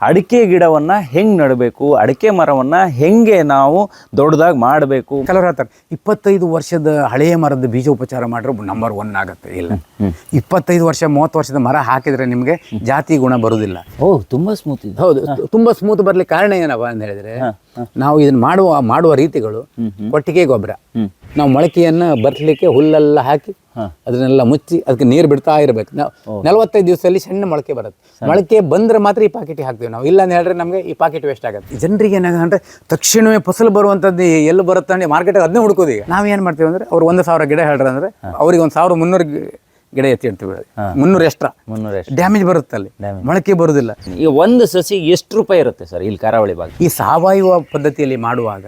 ಅಡಿಕೆ ಗಿಡವನ್ನ ಹೆಂಗ್ ನಡಬೇಕು? ಅಡಿಕೆ ಮರವನ್ನ ಹೆಂಗೆ ನಾವು ದೊಡ್ಡದಾಗಿ ಮಾಡಬೇಕು? ಕೆಲವರು ಹೇಳ್ತಾರೆ ಇಪ್ಪತ್ತೈದು ವರ್ಷದ ಹಳೆಯ ಮರದ ಬೀಜೋಪಚಾರ ಮಾಡಿದ್ರೆ ನಂಬರ್ ಒನ್ ಆಗುತ್ತೆ. ಇಲ್ಲ. ಇಪ್ಪತ್ತೈದು ವರ್ಷ ಮೂವತ್ತು ವರ್ಷದ ಮರ ಹಾಕಿದ್ರೆ ನಿಮಗೆ ಜಾತಿ ಗುಣ ಬರುವುದಿಲ್ಲ ಓಹ್ ತುಂಬಾ ಸ್ಮೂತ್ ಇದೆ. ಹೌದು ತುಂಬಾ ಸ್ಮೂತ್ ಬರ್ಲಿಕ್ಕೆ ಕಾರಣ ಏನಪ್ಪ ಅಂತ ಹೇಳಿದ್ರೆ ನಾವು ಇದನ್ನ ಮಾಡುವ ಮಾಡುವ ರೀತಿಗಳು ಕೊಟ್ಟಿಗೆ ಗೊಬ್ಬರ. ನಾವು ಮೊಳಕೆಯನ್ನ ಬರ್ಲಿಕ್ಕೆ ಹುಲ್ಲೆಲ್ಲ ಹಾಕಿ ಅದನ್ನೆಲ್ಲ ಮುಚ್ಚಿ ಅದಕ್ಕೆ ನೀರು ಬಿಡ್ತಾ ಇರಬೇಕು. ನಾವು ನಲವತ್ತೈದು ದಿವಸದಲ್ಲಿ ಸಣ್ಣ ಮೊಳಕೆ ಬರುತ್ತೆ. ಮೊಳಕೆ ಬಂದ್ರೆ ಮಾತ್ರ ಈ ಪಾಕೆಟ್ ಹಾಕ್ತೀವಿ ನಾವು. ಇಲ್ಲ ಅಂತ ಹೇಳಿದ್ರೆ ನಮಗೆ ಈ ಪಾಕೆಟ್ ವೇಸ್ಟ್ ಆಗುತ್ತೆ. ಜನರಿಗೆ ಏನಾಗಂದ್ರೆ ತಕ್ಷಣವೇ ಫಸಲು ಬರುವಂಥದ್ದು ಎಲ್ಲಿ ಬರುತ್ತೆ ಅಂದ್ರೆ ಮಾರ್ಕೆಟ್ ಅದನ್ನೇ ಹುಡುಕೋದು ಈಗ. ನಾವು ಏನು ಮಾಡ್ತೀವಿ ಅಂದ್ರೆ ಅವ್ರು ಒಂದು ಸಾವಿರ ಗಿಡ ಹೇಳ್ರ ಅಂದ್ರೆ ಅವ್ರಿಗೆ ಒಂದು ಸಾವಿರ ಮುನ್ನೂರು ಗಿಡ ಎತ್ತಿ ಇಡ್ತೀವಿ ಮುನ್ನೂರು ಎಷ್ಟ್ರ ಮುನ್ನೂರ ಎಷ್ಟು ಡ್ಯಾಮೇಜ್ ಬರುತ್ತೆ ಅಲ್ಲಿ. ಮೊಳಕೆ ಬರುವುದಿಲ್ಲ ಈ ಒಂದು ಸಸಿ ಎಷ್ಟು ರೂಪಾಯಿ ಇರುತ್ತೆ ಸರ್ ಇಲ್ಲಿ ಕರಾವಳಿ ಭಾಗ? ಈ ಸಾವಯವ ಪದ್ಧತಿಯಲ್ಲಿ ಮಾಡುವಾಗ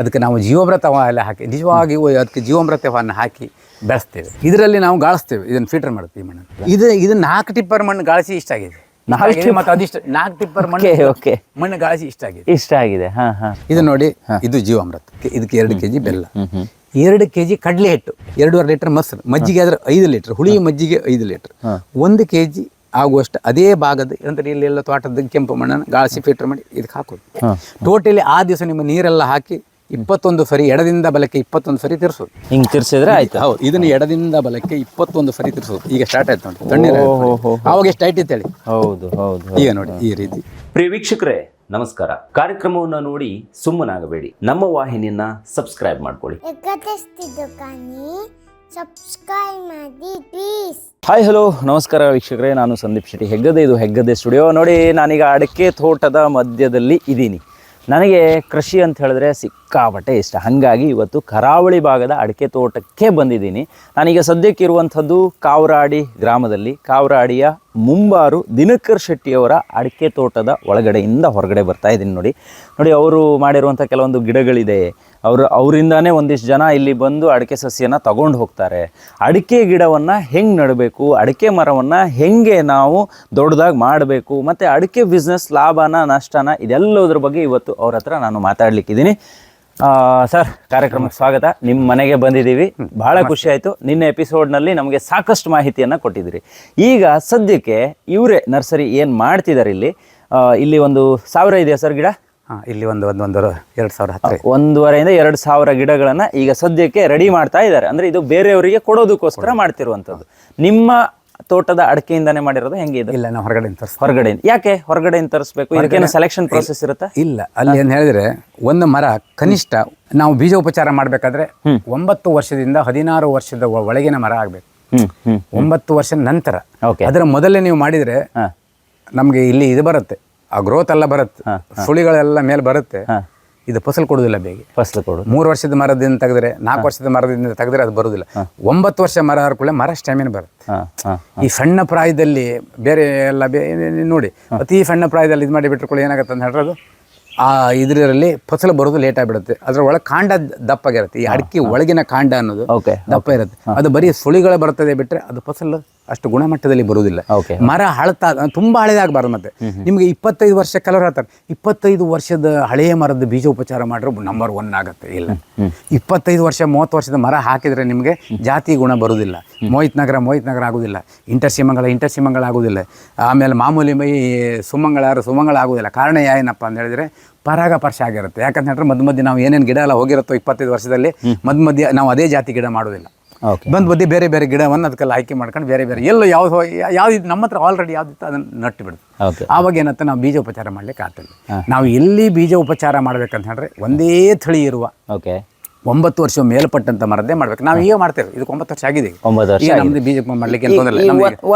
ಅದಕ್ಕೆ ನಾವು ಜೀವಮೃತ ಎಲ್ಲ ಹಾಕಿ ನಿಜವಾಗಿ ಅದಕ್ಕೆ ಜೀವಮೃತವನ್ನು ಹಾಕಿ ಬೆಳೆಸ್ತೇವೆ. ಇದರಲ್ಲಿ ನಾವು ಗಾಳಿಸ್ತೇವೆ. ಇದನ್ನು ಫಿಲ್ಟರ್ ಮಾಡ್ತೀವಿ ಮಣ್ಣನ್ನು. ಇದು ಇದು ನಾಲ್ಕು ಟಿಪ್ಪರ್ ಮಣ್ಣು ಗಾಳಿಸಿ ಇಷ್ಟ ಆಗಿದೆ. ನಾಲ್ಕು ಮತ್ತು ಅದಿಷ್ಟ ನಾಲ್ಕು ಟಿಪ್ಪರ್ ಮಣ್ಣು ಓಕೆ ಮಣ್ಣು ಗಾಳಿಸಿ ಇಷ್ಟ ಆಗಿದೆ. ಇಷ್ಟ ಆಗಿದೆ. ಹಾ ಹಾ. ಇದು ನೋಡಿ ಇದು ಜೀವಾಮೃತ. ಇದಕ್ಕೆ ಎರಡು ಕೆಜಿ ಬೆಲ್ಲ. ಎರಡು ಕೆಜಿ ಕಡಲೆ ಹಿಟ್ಟು ಎರಡೂವರೆ ಲೀಟರ್ ಮೊಸರು ಮಜ್ಜಿಗೆ ಆದರೆ ಐದು ಲೀಟರ್ ಹುಳಿ ಮಜ್ಜಿಗೆ ಐದು ಲೀಟರ್ ಒಂದು ಕೆಜಿ ಆಗುವಷ್ಟು ಅದೇ ಭಾಗದ ಅಂದ್ರೆ ಇಲ್ಲೆಲ್ಲ ತೋಟದ ಕೆಂಪು ಮಣ್ಣನ್ನು ಗಾಳಿಸಿ ಫಿಲ್ಟರ್ ಮಾಡಿ ಇದಕ್ಕೆ ಹಾಕೋದು. ಟೋಟಲಿ ಆ ದಿವಸ ನಿಮ್ಮ ನೀರೆಲ್ಲ ಹಾಕಿ ಇಪ್ಪತ್ತೊಂದು ಸರಿ ಎಡದಿಂದ ಬಲಕ್ಕೆ ಇಪ್ಪತ್ತೊಂದು ಸರಿ ತಿರ್ಸೋದು. ಹಿಂಗೆ ತಿರ್ಸಿದ್ರೆ ಆಯ್ತು. ಹೌದು ಇದನ್ನು ಎಡದಿಂದ ಬಲಕ್ಕೆ ಇಪ್ಪತ್ತೊಂದು ಸರಿ ತಿರ್ಸೋದು. ಈಗ ಸ್ಟಾರ್ಟ್ ಆಯ್ತು ನೋಡಿ ತಣ್ಣೀರು ಆವಾಗ ಎಷ್ಟು ಐಟ್ ಇತ್ತು ಹೇಳಿ? ಹೌದು ಹೌದು. ಈಗ ನೋಡಿ ಈ ರೀತಿ. ಪ್ರಿಯ ವೀಕ್ಷಕರೇ ನಮಸ್ಕಾರ. ಕಾರ್ಯಕ್ರಮವನ್ನು ನೋಡಿ ಸುಮ್ಮನಾಗಬೇಡಿ. ನಮ್ಮ ವಾಹಿನಿಯನ್ನ ಸಬ್ಸ್ಕ್ರೈಬ್ ಮಾಡ್ಕೊಳ್ಳಿ. ಎಕತೆಸ್ತಿದ್ದು ಕಾನಿ ಸಬ್ಸ್ಕ್ರೈಬ್ ಮಾಡಿ ಪ್ಲೀಸ್ ಹಾಯ್ ಹಲೋ ನಮಸ್ಕಾರ ವೀಕ್ಷಕರೇ ನಾನು ಸಂದೀಪ್ ಶೆಟ್ಟಿ. ಹೆಗ್ಗದೆ ಇದು ಹೆಗ್ಗದೆ ಸ್ಟುಡಿಯೋ ನೋಡಿ ನಾನೀಗ ಅಡಿಕೆ ತೋಟದ ಮಧ್ಯದಲ್ಲಿ ಇದ್ದೀನಿ. ನನಗೆ ಕೃಷಿ ಅಂತ ಹೇಳಿದ್ರೆ ಸಿಕ್ಕಾಪಟ್ಟೆ ಇಷ್ಟ. ಹಾಗಾಗಿ ಇವತ್ತು ಕರಾವಳಿ ಭಾಗದ ಅಡಿಕೆ ತೋಟಕ್ಕೆ ಬಂದಿದ್ದೀನಿ. ನಾನೀಗ ಸದ್ಯಕ್ಕೆ ಇರುವಂಥದ್ದು ಕಾವರಾಡಿ ಗ್ರಾಮದಲ್ಲಿ. ಕಾವ್ರಾಡಿಯ ಮುಂಬಾರು ದಿನಕರ್ ಶೆಟ್ಟಿಯವರ ಅಡಿಕೆ ತೋಟದ ಒಳಗಡೆಯಿಂದ ಹೊರಗಡೆ ಬರ್ತಾ ಇದ್ದೀನಿ ನೋಡಿ. ನೋಡಿ, ಅವರು ಮಾಡಿರುವಂಥ ಕೆಲವೊಂದು ಗಿಡಗಳಿದೆ. ಅವರು, ಅವರಿಂದನೇ ಒಂದಿಷ್ಟು ಜನ ಇಲ್ಲಿ ಬಂದು ಅಡಿಕೆ ಸಸ್ಯನ ತಗೊಂಡು ಹೋಗ್ತಾರೆ. ಅಡಿಕೆ ಗಿಡವನ್ನು ಹೆಂಗೆ ನಡಬೇಕು? ಅಡಿಕೆ ಮರವನ್ನು ಹೆಂಗೆ ನಾವು ದೊಡ್ಡದಾಗಿ ಮಾಡಬೇಕು? ಮತ್ತು ಅಡಿಕೆ ಬಿಸ್ನೆಸ್ ಲಾಭನ ನಷ್ಟನ ಇದೆಲ್ಲದ್ರ ಬಗ್ಗೆ ಇವತ್ತು ಅವ್ರ ಹತ್ರ ನಾನು ಮಾತಾಡಲಿಕ್ಕಿದ್ದೀನಿ. ಸರ್ ಕಾರ್ಯಕ್ರಮಕ್ಕೆ ಸ್ವಾಗತ. ನಿಮ್ಮ ಮನೆಗೆ ಬಂದಿದ್ದೀವಿ. ಬಹಳ ಖುಷಿ ಆಯಿತು. ನಿನ್ನ ಎಪಿಸೋಡ್ನಲ್ಲಿ ನಮಗೆ ಸಾಕಷ್ಟು ಮಾಹಿತಿಯನ್ನು ಕೊಟ್ಟಿದ್ದೀರಿ. ಈಗ ಸದ್ಯಕ್ಕೆ ಇವರೇ ನರ್ಸರಿ ಏನು ಮಾಡ್ತಿದ್ದಾರೆ ಇಲ್ಲಿ? ಇಲ್ಲಿ ಒಂದು ಸಾವಿರ ಇದೆಯಾ ಸರ್ ಗಿಡ? ಹಾಂ ಇಲ್ಲಿ ಒಂದು ಒಂದು ಒಂದು ಎರಡು ಸಾವಿರ ಹತ್ತಿರ ಒಂದೂವರೆಯಿಂದ ಎರಡು ಸಾವಿರ ಗಿಡಗಳನ್ನ ಈಗ ಸದ್ಯಕ್ಕೆ ರೆಡಿ ಮಾಡ್ತಾ ಇದ್ದಾರೆ. ಅಂದ್ರೆ ಇದು ಬೇರೆಯವರಿಗೆ ಕೊಡೋದಕ್ಕೋಸ್ಕರ ಮಾಡ್ತಿರುವಂಥದ್ದು. ನಿಮ್ಮ ತೋಟದ ಅಡಕೆಯಿಂದಾನೆ ಮಾಡಿರೋದು ಹೆಂಗೆ ಇದು? ಇಲ್ಲ ನಾವು ಹೊರಗಡೆ ತರಿಸ್ ಹೊರಗಡೆ ಯಾಕೆ ಹೊರಗಡೆ ತರಿಸ್ಬೇಕು? ಇದಕ್ಕೇನು ಸೆಲೆಕ್ಷನ್ ಪ್ರೋಸೆಸ್ ಇರುತ್ತಾ? ಇಲ್ಲ ಅಲ್ಲಿ ಏನು ಹೇಳಿದ್ರೆ ಒಂದು ಮರ ಕನಿಷ್ಠ ನಾವು ಬೀಜೋಪಚಾರ ಮಾಡಬೇಕಾದ್ರೆ ಒಂಬತ್ತು ವರ್ಷದಿಂದ ಹದಿನಾರು ವರ್ಷದ ಒಳಗಿನ ಮರ ಆಗಬೇಕು. ಒಂಬತ್ತು ವರ್ಷ ನಂತರ. ಅದರ ಮೊದಲೇ ನೀವು ಮಾಡಿದ್ರೆ ನಮಗೆ ಇಲ್ಲಿ ಇದು ಬರುತ್ತೆ. ಆ ಗ್ರೋತ್ ಎಲ್ಲ ಬರುತ್ತೆ. ಸುಳಿಗಳೆಲ್ಲ ಮೇಲೆ ಬರುತ್ತೆ. ಇದು ಫಸಲು ಕೊಡುವುದಿಲ್ಲ ಬೇಗ. ಫಸಲು ಕೊಡು ಮೂರು ವರ್ಷದ ಮರದಿಂದ ತೆಗೆದ್ರೆ ನಾಲ್ಕು ವರ್ಷದ ಮರದಿಂದ ತೆಗೆದ್ರೆ ಅದು ಬರುವುದಿಲ್ಲ. ಒಂಬತ್ತು ವರ್ಷ ಮರ ಹರ್ಕೊಳ್ಳೆ ಮರ ಸ್ಟ್ಯಾಮಿನ ಬರುತ್ತೆ. ಈ ಸಣ್ಣ ಪ್ರಾಯದಲ್ಲಿ ಬೇರೆ ಎಲ್ಲ ಬೇ ನೋಡಿ ಅತಿ ಸಣ್ಣ ಪ್ರಾಯದಲ್ಲಿ ಇದು ಮಾಡಿ ಬಿಟ್ಟುಕೊಳ್ಳಿ ಏನಾಗುತ್ತೆ ಅಂತ ಹೇಳಿದ್ರೆ ಅದು ಆ ಇದರಲ್ಲಿ ಫಸಲು ಬರೋದು ಲೇಟ್ ಆಗಿಬಿಡುತ್ತೆ. ಅದರ ಒಳಗೆ ಕಾಂಡ ದಪ್ಪಾಗಿರುತ್ತೆ ಈ ಅಡಿಕೆ ಒಳಗಿನ ಕಾಂಡ ಅನ್ನೋದು ದಪ್ಪ ಇರುತ್ತೆ. ಅದು ಬರೀ ಸುಳಿಗಳು ಬರ್ತದೆ ಬಿಟ್ಟರೆ ಅದು ಫಸಲು ಅಷ್ಟು ಗುಣಮಟ್ಟದಲ್ಲಿ ಬರುವುದಿಲ್ಲ. ಮರ ಹಳತಾ ತುಂಬಾ ಹಳೆದಾಗಬಾರ್ದು ಮತ್ತೆ. ನಿಮಗೆ ಇಪ್ಪತ್ತೈದು ವರ್ಷ ಕೆಲವರು ಹೇಳ್ತಾರೆ ಇಪ್ಪತ್ತೈದು ವರ್ಷದ ಹಳೆಯ ಮರದ ಬೀಜೋಪಚಾರ ಮಾಡಿದ್ರೆ ನಂಬರ್ ಒನ್ ಆಗುತ್ತೆ. ಇಲ್ಲ. ಇಪ್ಪತ್ತೈದು ವರ್ಷ ಮೂವತ್ತು ವರ್ಷದ ಮರ ಹಾಕಿದ್ರೆ ನಿಮಗೆ ಜಾತಿ ಗುಣ ಬರುವುದಿಲ್ಲ. ಮೋಹಿತ್ ನಗರ ಮೋಹಿತ್ ನಗರ ಆಗುದಿಲ್ಲ ಇಂಟರ್ಸಿಮಂಗಳ ಇಂಟರ್ಸಿಮಂಗಳ ಆಗುದಿಲ್ಲ ಆಮೇಲೆ ಮಾಮೂಲಿ ಮೈ ಸುಮಂಗಳಾರು ಸುಮಂಗಳ ಆಗುದಿಲ್ಲ ಕಾರಣ ಏನಪ್ಪ ಅಂತ ಹೇಳಿದ್ರೆ ಪರಾಗಪರ್ಶ ಆಗಿರುತ್ತೆ. ಯಾಕಂತ ಹೇಳಿದ್ರೆ ಮಧ್ಯ ಮಧ್ಯೆ ನಾವು ಏನೇನು ಗಿಡ ಎಲ್ಲ ಹೋಗಿರುತ್ತೋ ಇಪ್ಪತ್ತೈದು ವರ್ಷದಲ್ಲಿ ಮಧ್ಯ ಮಧ್ಯೆ ನಾವು ಅದೇ ಜಾತಿ ಗಿಡ ಮಾಡೋದಿಲ್ಲ ಓಕೆ ಬಂದ್ ಬದಿ ಬೇರೆ ಬೇರೆ ಗಿಡವನ್ನು ಅದಕ್ಕೆಲ್ಲ ಆಯ್ಕೆ ಮಾಡ್ಕೊಂಡು ಬೇರೆ ಬೇರೆ ಎಲ್ಲೋ ಯಾವ್ದು ಯಾವ್ದು ನಮ್ಮ ಹತ್ರ ಆಲ್ರೆಡಿ ಯಾವ್ದಿತ್ತು ಅದನ್ನು ನಟ್ಟು ಬಿಡುತ್ತೆ ಆವಾಗ ಏನಂತ ನಾವು ಬೀಜೋಪಚಾರ ಮಾಡ್ಲಿಕ್ಕೆ ಆಗ್ತದೆ. ನಾವು ಎಲ್ಲಿ ಬೀಜ ಉಪಚಾರ ಮಾಡ್ಬೇಕಂತ ಹೇಳಿದ್ರೆ ಒಂದೇ ಥಳಿ ಇರುವ ಓಕೆ ಒಂಬತ್ತು ವರ್ಷ ಮೇಲ್ಪಟ್ಟಂತ ಮರದೇ ಮಾಡ್ಬೇಕು. ನಾವು ಈಗ ಮಾಡ್ತೇವೆ ಇದಕ್ಕೆ ಒಂಬತ್ತು ವರ್ಷ ಆಗಿದೆ ನಮ್ದು ಬೀಜ ಮಾಡ್ಲಿಕ್ಕೆ